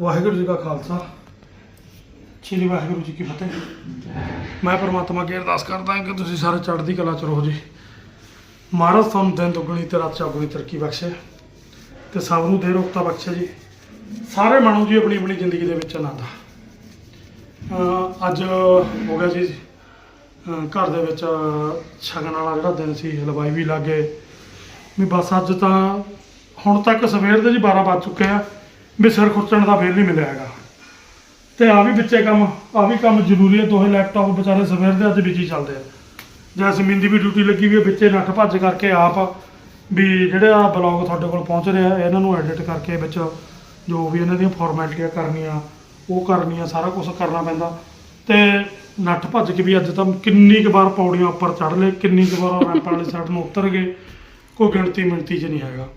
ਵਾਹਿਗੁਰੂ ਜੀ ਕਾ ਖਾਲਸਾ। ਸ੍ਰੀ ਵਾਹਿਗੁਰੂ ਜੀ ਕੀ ਫਤਿਹ। ਮੈਂ ਪਰਮਾਤਮਾ ਅੱਗੇ ਅਰਦਾਸ ਕਰਦਾ ਹਾਂ ਕਿ ਤੁਸੀਂ ਸਾਰੇ ਚੜ੍ਹਦੀ ਕਲਾ ਚ ਰਹੋ ਜੀ। ਮਹਾਰਾਜ ਤੁਹਾਨੂੰ ਦਿਨ ਦੁੱਗਣੀ ਤੇ ਰਾਤ ਚੌਗਣੀ ਤਰੱਕੀ ਬਖਸ਼ੇ ਤੇ ਸਭ ਨੂੰ ਦੇ ਰੋਕਤਾ ਬਖਸ਼ੇ ਜੀ। ਸਾਰੇ ਮਾਣੋ ਜੀ ਆਪਣੀ ਆਪਣੀ ਜ਼ਿੰਦਗੀ ਦੇ ਵਿੱਚ ਆਨੰਦ ਅੱਜ ਹੋ ਗਿਆ ਜੀ ਘਰ ਦੇ ਵਿੱਚ ਸ਼ਗਨ ਵਾਲਾ ਜਿਹੜਾ ਦਿਨ ਸੀ, ਹਲਵਾਈ ਵੀ ਲੱਗੇ। ਵੀ ਬਸ ਅੱਜ ਤਾਂ ਹੁਣ ਤੱਕ ਸਵੇਰ ਦੇ ਜੀ 12 ਵੱਜ ਚੁੱਕੇ ਆ। ਵੀ ਸਿਰ ਖੁਰਚਣ ਦਾ ਵੇਲ ਨਹੀਂ ਮਿਲਿਆ ਹੈਗਾ। ਤੇ ਆ ਵੀ ਵਿੱਚੇ ਕੰਮ, ਆ ਵੀ ਕੰਮ ਜ਼ਰੂਰੀ ਹੈ, ਦੋਹੇ ਲੈਪਟਾਪ ਵਿਚਾਰੇ ਸਵੇਰ ਦੇ ਅੱਜ ਬਿਜ਼ੀ ਚੱਲਦੇ ਆ। ਜੈਸਮੀਨ ਦੀ ਵੀ ਡਿਊਟੀ ਲੱਗੀ ਵੀ ਹੈ ਵਿੱਚੇ ਨੱਠ ਭੱਜ ਕਰਕੇ ਆਪ ਵੀ ਜਿਹੜੇ ਆ ਬਲੌਗ ਤੁਹਾਡੇ ਕੋਲ ਪਹੁੰਚ ਰਿਹਾ ਇਹਨਾਂ ਨੂੰ ਐਡਿਟ ਕਰਕੇ ਵਿੱਚ ਜੋ ਵੀ ਇਹਨਾਂ ਦੀਆਂ ਫਾਰਮੈਲਿਟੀਆਂ ਕਰਨੀਆਂ, ਉਹ ਕਰਨੀਆਂ, ਸਾਰਾ ਕੁਝ ਕਰਨਾ ਪੈਂਦਾ। ਤੇ ਨੱਠ ਭੱਜ ਕੇ ਵੀ ਅੱਜ ਤਾਂ ਕਿੰਨੀ ਕੁ ਵਾਰ ਪੌੜੀਆਂ ਉੱਪਰ ਚੜ੍ਹ ਲਏ, ਕਿੰਨੀ ਕੁ ਵਾਰ ਰੈਂਪ ਵਾਲੀ ਸਾਈਡ ਨੂੰ ਉਤਰ ਗਏ, ਕੋਈ ਗਿਣਤੀ ਮਿਣਤੀ 'ਚ ਨਹੀਂ ਹੈਗਾ।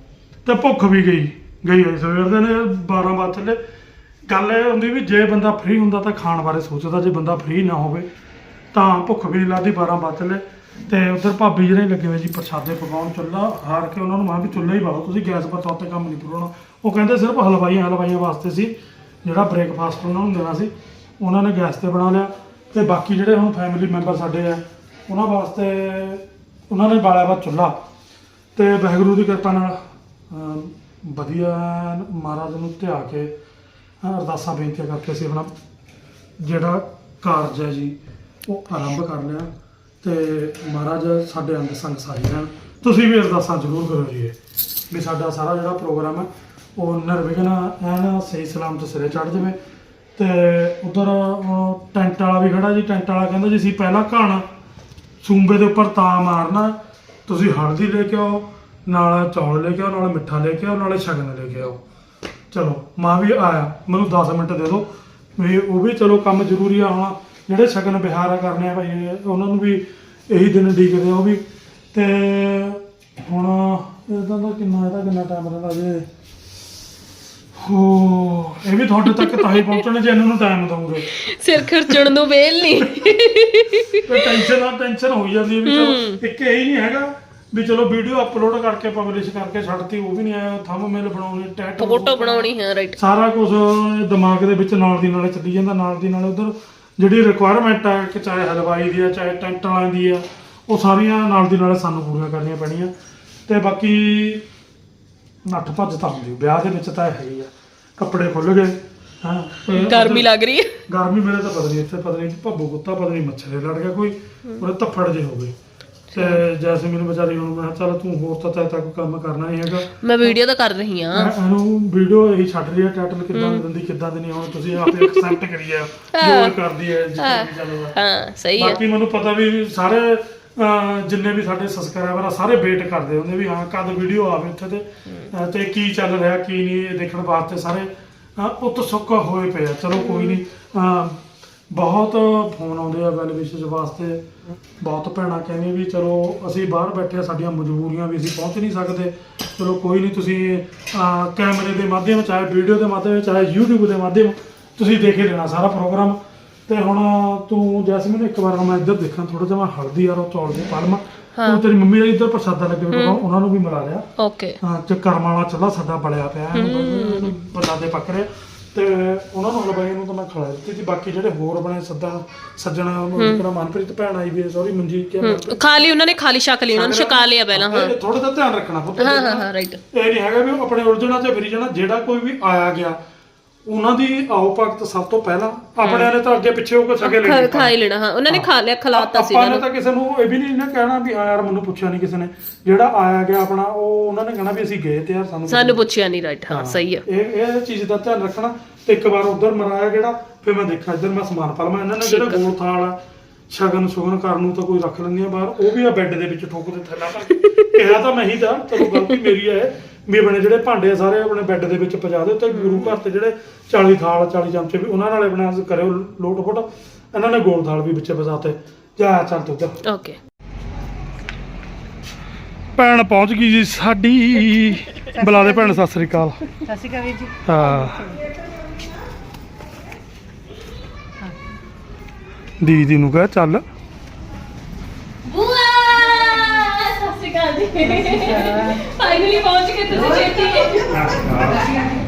ਤੇ ਭੁੱਖ ਵੀ ਗਈ। ਗਈ ਹੋਈ ਸਵੇਰ ਦੇ ਨੇ 12 ਵਜੇ ਚੱਲੇ। ਗੱਲ ਇਹ ਹੁੰਦੀ ਵੀ ਜੇ ਬੰਦਾ ਫ੍ਰੀ ਹੁੰਦਾ ਤਾਂ ਖਾਣ ਬਾਰੇ ਸੋਚਦਾ, ਜੇ ਬੰਦਾ ਫ੍ਰੀ ਨਾ ਹੋਵੇ ਤਾਂ ਭੁੱਖ ਵੀ ਨਹੀਂ ਲੱਗਦੀ 12 ਵਜੇ ਚੱਲੇ। ਤੇ ਉਧਰ ਭਾਬੀ ਜਿਹੜੇ ਲੱਗੇ ਹੋਏ ਜੀ, ਪ੍ਰਸ਼ਾਦੇ ਪਕਾਉਣ ਚੁੱਲ੍ਹਾ ਹਾਰ ਕੇ ਉਹਨਾਂ ਨੂੰ ਮਾਂ ਵੀ ਚੁੱਲ੍ਹਾ ਹੀ ਬਾਲੋ, ਤੁਸੀਂ ਗੈਸ ਪਰ ਤੌਰ ਤੇ ਕੰਮ ਨਹੀਂ ਪੂਰਣਾ ਉਹ ਕਹਿੰਦੇ ਸਿਰਫ ਹਲਵਾਈਆਂ ਹਲਵਾਈਆਂ ਵਾਸਤੇ ਸੀ, ਜਿਹੜਾ ਬ੍ਰੇਕਫਾਸਟ ਉਹਨਾਂ ਨੂੰ ਦੇਣਾ ਸੀ। ਉਹਨਾਂ ਨੇ ਗੈਸ ਤੇ ਬਣਾ ਲਿਆ ਤੇ ਬਾਕੀ ਜਿਹੜੇ ਹੁਣ ਫੈਮਿਲੀ ਮੈਂਬਰ ਸਾਡੇ ਆ, ਉਹਨਾਂ ਵਾਸਤੇ ਉਹਨਾਂ ਨੇ ਬਾਲਿਆ ਵਾ ਚੁੱਲ੍ਹਾ। ਤੇ ਵਾਹਿਗੁਰੂ ਦੀ ਕਿਰਪਾ ਨਾਲ ਵਧੀਆ ਐਨ ਮਹਾਰਾਜ ਨੂੰ ਧਿਆ ਕੇ ਅ, ਅਰਦਾਸਾਂ ਬੇਨਤੀਆਂ ਕਰਕੇ ਅਸੀਂ ਆਪਣਾ ਜਿਹੜਾ ਕਾਰਜ ਹੈ ਜੀ ਉਹ ਆਰੰਭ ਕਰ ਲਿਆ। ਤੇ ਮਹਾਰਾਜ ਸਾਡੇ ਅੰਦਰ ਸੰਗ ਸਾਈ ਰਹਿਣ। ਤੁਸੀਂ ਵੀ ਅਰਦਾਸਾਂ ਜ਼ਰੂਰ ਕਰੋ ਜੀ ਵੀ ਸਾਡਾ ਸਾਰਾ ਜਿਹੜਾ ਪ੍ਰੋਗਰਾਮ ਹੈ ਉਹ ਨਿਰਵਿਘਨ ਐਨ ਸਹੀ ਸਲਾਮਤ ਸਿਰੇ ਚੜ ਜਾਵੇ। ਤੇ ਉਧਰ ਟੈਂਟ ਵਾਲਾ ਵੀ ਖੜਾ ਜੀ ਟੈਂਟ ਵਾਲਾ ਕਹਿੰਦਾ ਜੀ ਅਸੀਂ ਪਹਿਲਾਂ ਘਾਣ ਸੂੰਬੇ ਦੇ ਉੱਪਰ ਤਾਂ ਮਾਰਨਾ ਤੁਸੀਂ ਹਲਦੀ ਲੈ ਕੇ ਆਓ। ਨਾਲ ਚੌਲ ਲੈ ਕੇ ਆਓ ਨਾਲ ਮਿੱਠਾ ਲੈ ਕੇ ਆਓ ਨਾਲੇ ਸ਼ਗਨ ਲੈ ਕੇ ਆਓ। ਚਲੋ ਮਾਂ ਵੀ ਆਇਆ ਮੈਨੂੰ 10 ਮਿੰਟ ਦੇ ਦਿਓ। ਵੀ ਉਹ ਵੀ ਚਲੋ ਕੰਮ ਜ਼ਰੂਰੀ ਆ ਹੁਣ ਜਿਹੜੇ ਸ਼ਗਨ ਵਿਹਾਰ ਕਰਨੇ ਆ ਭਾਈ ਉਹਨਾਂ ਨੂੰ ਵੀ ਇਹੀ ਦਿਨ ਡੀਕਦੇ ਆ ਉਹ ਵੀ। ਤੇ ਹੁਣ ਇਹਦਾ ਦਾ ਕਿੰਨਾ ਇਹਦਾ ਕਿੰਨਾ ਟਾਈਮ ਰਹਿੰਦਾ ਜੇ? ਹੋ ਇਹ ਵੀ ਤੁਹਾਡੇ ਤੱਕ ਤਾਂ ਹੀ ਪਹੁੰਚਣੇ ਜੇ ਇਹਨਾਂ ਨੂੰ ਟਾਈਮ ਦਵਾਂਗੇ ਸਿਰ ਖਰਚਣ ਨੂੰ ਵੇਲ ਨਹੀਂ। ਟੈਨਸ਼ਨ ਆ ਟੈਨਸ਼ਨ ਹੋਈ ਜਾਂਦੀ ਹੈ ਵੀ ਚਲੋ ਇੱਕ ਇਹ ਹੀ ਨਹੀਂ ਹੈਗਾ ਵੀ ਚਲੋ ਵੀਡੀਓ ਅਪਲੋਡ ਕਰਕੇ ਪਬਲਿਸ਼ ਕਰਕੇ ਛੱਡਤੀ ਉਹ ਵੀ ਨਹੀਂ ਆਇਆ ਥੰਬਨੇਲ ਬਣਾਉਣੀ ਟੈਟ ਫੋਟੋ ਬਣਾਉਣੀ ਹੈ ਰਾਈਟ ਸਾਰਾ ਕੁਝ ਦਿਮਾਗ ਦੇ ਵਿੱਚ ਨਾਲ ਦੀ ਨਾਲੇ ਚੱਲੀ ਜਾਂਦਾ ਨਾਲ ਦੀ ਨਾਲੇ ਉਧਰ ਜਿਹੜੀ ਰਿਕੁਆਇਰਮੈਂਟ ਹੈ ਕਿ ਚਾਹੇ ਹਲਵਾਈ ਦੀ ਹੈ ਚਾਹੇ ਟੈਂਟ ਵਾਲਿਆਂ ਦੀ ਹੈ ਉਹ ਸਾਰੀਆਂ ਨਾਲ ਦੀ ਨਾਲੇ ਸਾਨੂੰ ਪੂਰੀਆਂ ਕਰਨੀਆਂ ਪੈਣੀਆਂ। ਤੇ ਬਾਕੀ ਨੱਠ ਭੱਜ ਤਾਂ ਹੁੰਦੀ ਵਿਆਹ ਦੇ ਵਿੱਚ ਤਾਂ ਹੈਗੀ ਆ ਕੱਪੜੇ ਖੁੱਲ ਗਏ ਹਾਂ। ਗਰਮੀ ਲੱਗ ਰਹੀ ਹੈ। ਗਰਮੀ ਮੇਰੇ ਤਾਂ ਪਤਾ ਨਹੀਂ ਇੱਥੇ ਪਤਾ ਨਹੀਂ ਭੱਬੂ ਕੁੱਤਾ ਪਤਾ ਨਹੀਂ ਮੱਛਰੇ ਲੜ ਗਿਆ ਕੋਈ ਉਹਦੇ ਧੱਫੜ ਜੇ ਹੋ ਗਏ। ਤੇ ਜੈਸੇ ਮੈਨੂੰ ਵਿਚਾਰੀ ਹੁਣ ਮੈਂ ਕਿਹਾ ਚੱਲ ਤੂੰ ਹੋਰ ਤਾਂ ਤੈ ਤੱਕ ਕੰਮ ਕਰਨਾ ਨਹੀਂ ਹੈਗਾ। ਮੈਂ ਵੀਡੀਓ ਤਾਂ ਕਰ ਰਹੀ ਹਾਂ। ਮੈਂ ਇਹਨੂੰ ਵੀਡੀਓ ਇਹੀ ਛੱਡ ਰਹੀ ਹੈ ਟਾਈਟਲ ਕਿੱਦਾਂ ਦਿੰਦੀ ਕਿੱਦਾਂ ਦੀ ਨਹੀਂ ਹੁਣ ਤੁਸੀਂ ਆਪੇ ਐਕਸੈਪਟ ਕਰੀ ਹੈ। ਜੋ ਕਰਦੀ ਹੈ ਜਿੱਦਾਂ ਵੀ ਚੱਲਦਾ। ਹਾਂ ਸਹੀ ਹੈ ਬਾਕੀ ਮੈਨੂੰ ਪਤਾ ਵੀ ਸਾਰੇ ਜਿੰਨੇ ਵੀ ਸਾਡੇ ਸਬਸਕ੍ਰਾਈਬਰ ਆ ਸਾਰੇ ਵੇਟ ਕਰਦੇ ਹੁੰਦੇ ਵੀ ਹਾਂ ਕਦ ਵੀਡੀਓ ਆਵੇ ਉੱਥੇ ਤੇ ਤੇ ਕੀ ਚੱਲ ਰਿਹਾ ਕੀ ਨਹੀਂ ਦੇਖਣ ਵਾਸਤੇ ਸਾਰੇ ਉਤਸੁਕ ਹੋਏ ਪਏ ਆ। ਚਲੋ ਕੋਈ ਨਹੀਂ ਬਹੁਤ ਫੋਨ ਆਉਂਦੇ ਆ ਵੈਲ ਵਿਸ਼ੇਸ ਵਾਸਤੇ। ਬਹੁਤ ਭੈਣਾਂ ਕਹਿੰਦੀਆਂ ਵੀ ਚਲੋ ਅਸੀਂ ਬਾਹਰ ਬੈਠੇ ਆ ਸਾਡੀਆਂ ਮਜਬੂਰੀਆਂ ਵੀ ਅਸੀਂ ਪਹੁੰਚ ਨਹੀਂ ਸਕਦੇ। ਚਲੋ ਕੋਈ ਨਹੀਂ ਤੁਸੀਂ ਅਹ, ਕੈਮਰੇ ਦੇ ਮਾਧਿਅਮ ਚਾਹੇ ਵੀਡੀਓ ਦੇ ਮਾਧਿਅਮ ਚਾਹੇ YouTube ਦੇ ਮਾਧਿਅਮ ਤੁਸੀਂ ਦੇਖੇ ਲੈਣਾ ਸਾਰਾ ਪ੍ਰੋਗਰਾਮ ਤੇ ਹੁਣ ਤੂੰ ਜੈਸਮੀਨ ਇੱਕ ਵਾਰ ਮੈਂ ਇੱਧਰ ਦੇਖਾਂ ਥੋੜਾ ਜਿਹਾ ਮੈਂ ਹਲਦੀ ਯਾਰ ਉਹ ਚੌਲ ਦੀ ਪਾਲਮਾ। ਤੂੰ ਤੇਰੀ ਮੰਮੀ ਦਾ ਇੱਧਰ ਪ੍ਰਸ਼ਾਦਾ ਲੱਗੇ ਹੋਏ ਉਹਨਾਂ ਨੂੰ ਵੀ ਮਿਲਾ ਲਿਆ। ਓਕੇ। ਹਾਂ ਤੇ ਕਰਮ ਵਾਲਾ ਚੁੱਲ੍ਹਾ ਸਾਡਾ ਬਲਿਆ ਪਿਆ। ਹੈ। ਪ੍ਰਸ਼ਾਦੇ ਪੱਕ ਰਹੇ। ਤੇ ਉਹਨਾਂ ਨੂੰ ਹਲਵਾਈ ਨੂੰ ਤਾਂ ਮੈਂ ਖਿਲਾ ਦਿੱਤੀ ਸੀ। ਬਾਕੀ ਜਿਹੜੇ ਹੋਰ ਬਣੇ ਸੱਦਾ ਸੱਜਣਾ ਉਹਨੂੰ ਕਿਹੜਾ ਮਨਪ੍ਰੀਤ ਭੈਣ ਆਈ ਵੀ ਸੌਰੀ ਮਨਜੀਤ ਕਿਹਾ ਖਾ ਲਈ ਉਹਨਾਂ ਨੇ ਖਾਲੀ ਛਕ ਲਈ ਉਹਨਾਂ ਨੇ ਛਕਾ ਲਿਆ ਪਹਿਲਾਂ ਹਾਂ। ਥੋੜਾ ਜਿਹਾ ਧਿਆਨ ਰੱਖਣਾ ਪੁੱਤ। ਹਾਂ ਹਾਂ ਹਾਂ ਰਾਈਟ ਇਹ ਨਹੀਂ ਹੈਗਾ ਵੀ ਆਪਣੇ ਉਲਝਣਾ ਤੇ ਫਿਰੀ ਜਾਣਾ ਜਿਹੜਾ ਕੋਈ ਵੀ ਆਇਆ ਗਿਆ ਉਹਨਾਂ ਦੀ ਆਓ ਭਗਤ ਸਭ ਤੋਂ ਪਹਿਲਾਂ। ਆਪਣਿਆਂ ਨੇ ਤਾਂ ਅੱਗੇ ਪਿੱਛੇ ਹੋ ਕੇ ਸਗੇ ਲੈ ਖਾ ਹੀ ਲੈਣਾ ਹਾਂ। ਉਹਨਾਂ ਨੇ ਖਾ ਲਿਆ ਖਲਾਤਾ ਸੀ ਆਪਾਂ ਨੇ ਤਾਂ ਕਿਸੇ ਨੂੰ ਇਹ ਵੀ ਨਹੀਂ ਨਾ ਕਹਿਣਾ ਵੀ ਹਾਂ ਯਾਰ ਮੈਨੂੰ ਪੁੱਛਿਆ ਨਹੀਂ ਕਿਸੇ ਨੇ। ਜਿਹੜਾ ਆਇਆ ਗਿਆ ਆਪਣਾ ਉਹ ਉਹਨਾਂ ਨੇ ਕਹਿਣਾ ਵੀ ਅਸੀਂ ਗਏ ਤੇ ਯਾਰ ਸਾਨੂੰ ਸਾਨੂੰ ਪੁੱਛਿਆ ਨਹੀਂ ਰਾਈਟ ਹਾਂ ਸਹੀ ਹੈ ਇਹ ਇਹ ਚੀਜ਼ ਦਾ ਧਿਆਨ ਰੱਖਣਾ। ਤੇ ਇੱਕ ਵਾਰ ਉਧਰ ਮਰਾਇਆ ਜਿਹੜਾ ਫਿਰ ਮੈਂ ਦੇਖਾਂ ਇੱਧਰ ਮੈਂ ਸਮਾਨ ਪਾ ਲਵਾਂ ਇਹਨਾਂ ਨੇ ਜਿਹੜਾ ਗੋਲ ਥਾਲ ਆ ਸ਼ਗਨ ਸ਼ੁਗਨ ਕਰਨ ਨੂੰ ਤਾਂ ਕੋਈ ਰੱਖ ਲੈਂਦੀਆਂ ਬਾਹਰ। ਉਹ ਵੀ ਆ ਬੈੱਡ ਦੇ ਵਿੱਚ ਠੋਕ ਦੇ ਥੱਲਾ। ਪਰ ਕਿਹਾ ਤਾਂ ਮੈਂ ਹੀ ਤਾਂ ਚਲੋ ਗਲਤੀ ਮੇਰੀ ਹੈ ਵੀ ਆਪਣੇ ਜਿਹੜੇ ਭਾਂਡੇ ਆ ਸਾਰੇ ਆਪਣੇ ਬੈੱਡ ਦੇ ਵਿੱਚ ਪਜਾ ਦਿਓ ਤੇ ਗੁਰੂ ਘਰ ਤੇ ਜਿਹੜੇ 40 ਥਾਲ 40 ਚਮਚੇ ਵੀ ਉਹਨਾਂ ਨਾਲੇ ਬਣਾ ਕਰਿਓ ਲੋਟ ਫੋਟ। ਇਹਨਾਂ ਨੇ ਗੋਲ ਥਾਲ ਵੀ ਵਿੱਚ ਪਜਾਤੇ ਜਾ ਚੱਲ ਤੂੰ ਉੱਧਰ ਓਕੇ। ਭੈਣ ਪਹੁੰਚ ਗਈ ਜੀ ਸਾਡੀ। ਬੁਲਾ ਦੇ ਭੈਣ ਸਤਿ ਸ੍ਰੀ ਅਕਾਲ। ਸਤਿ ਸ਼੍ਰੀ ਅਕਾਲ ਵੀਰ ਜੀ। ਹਾਂ। ਦੀਦੀ ਨੂੰ ਕਹ ਚੱਲ ਬੁਆ ਸਤਿ ਸ਼੍ਰੀ ਅਕਾਲ ਜੀ ਫਾਈਨਲੀ ਪਹੁੰਚ ਗਏ ਤੁਸੀਂ ਛੇਤੀ।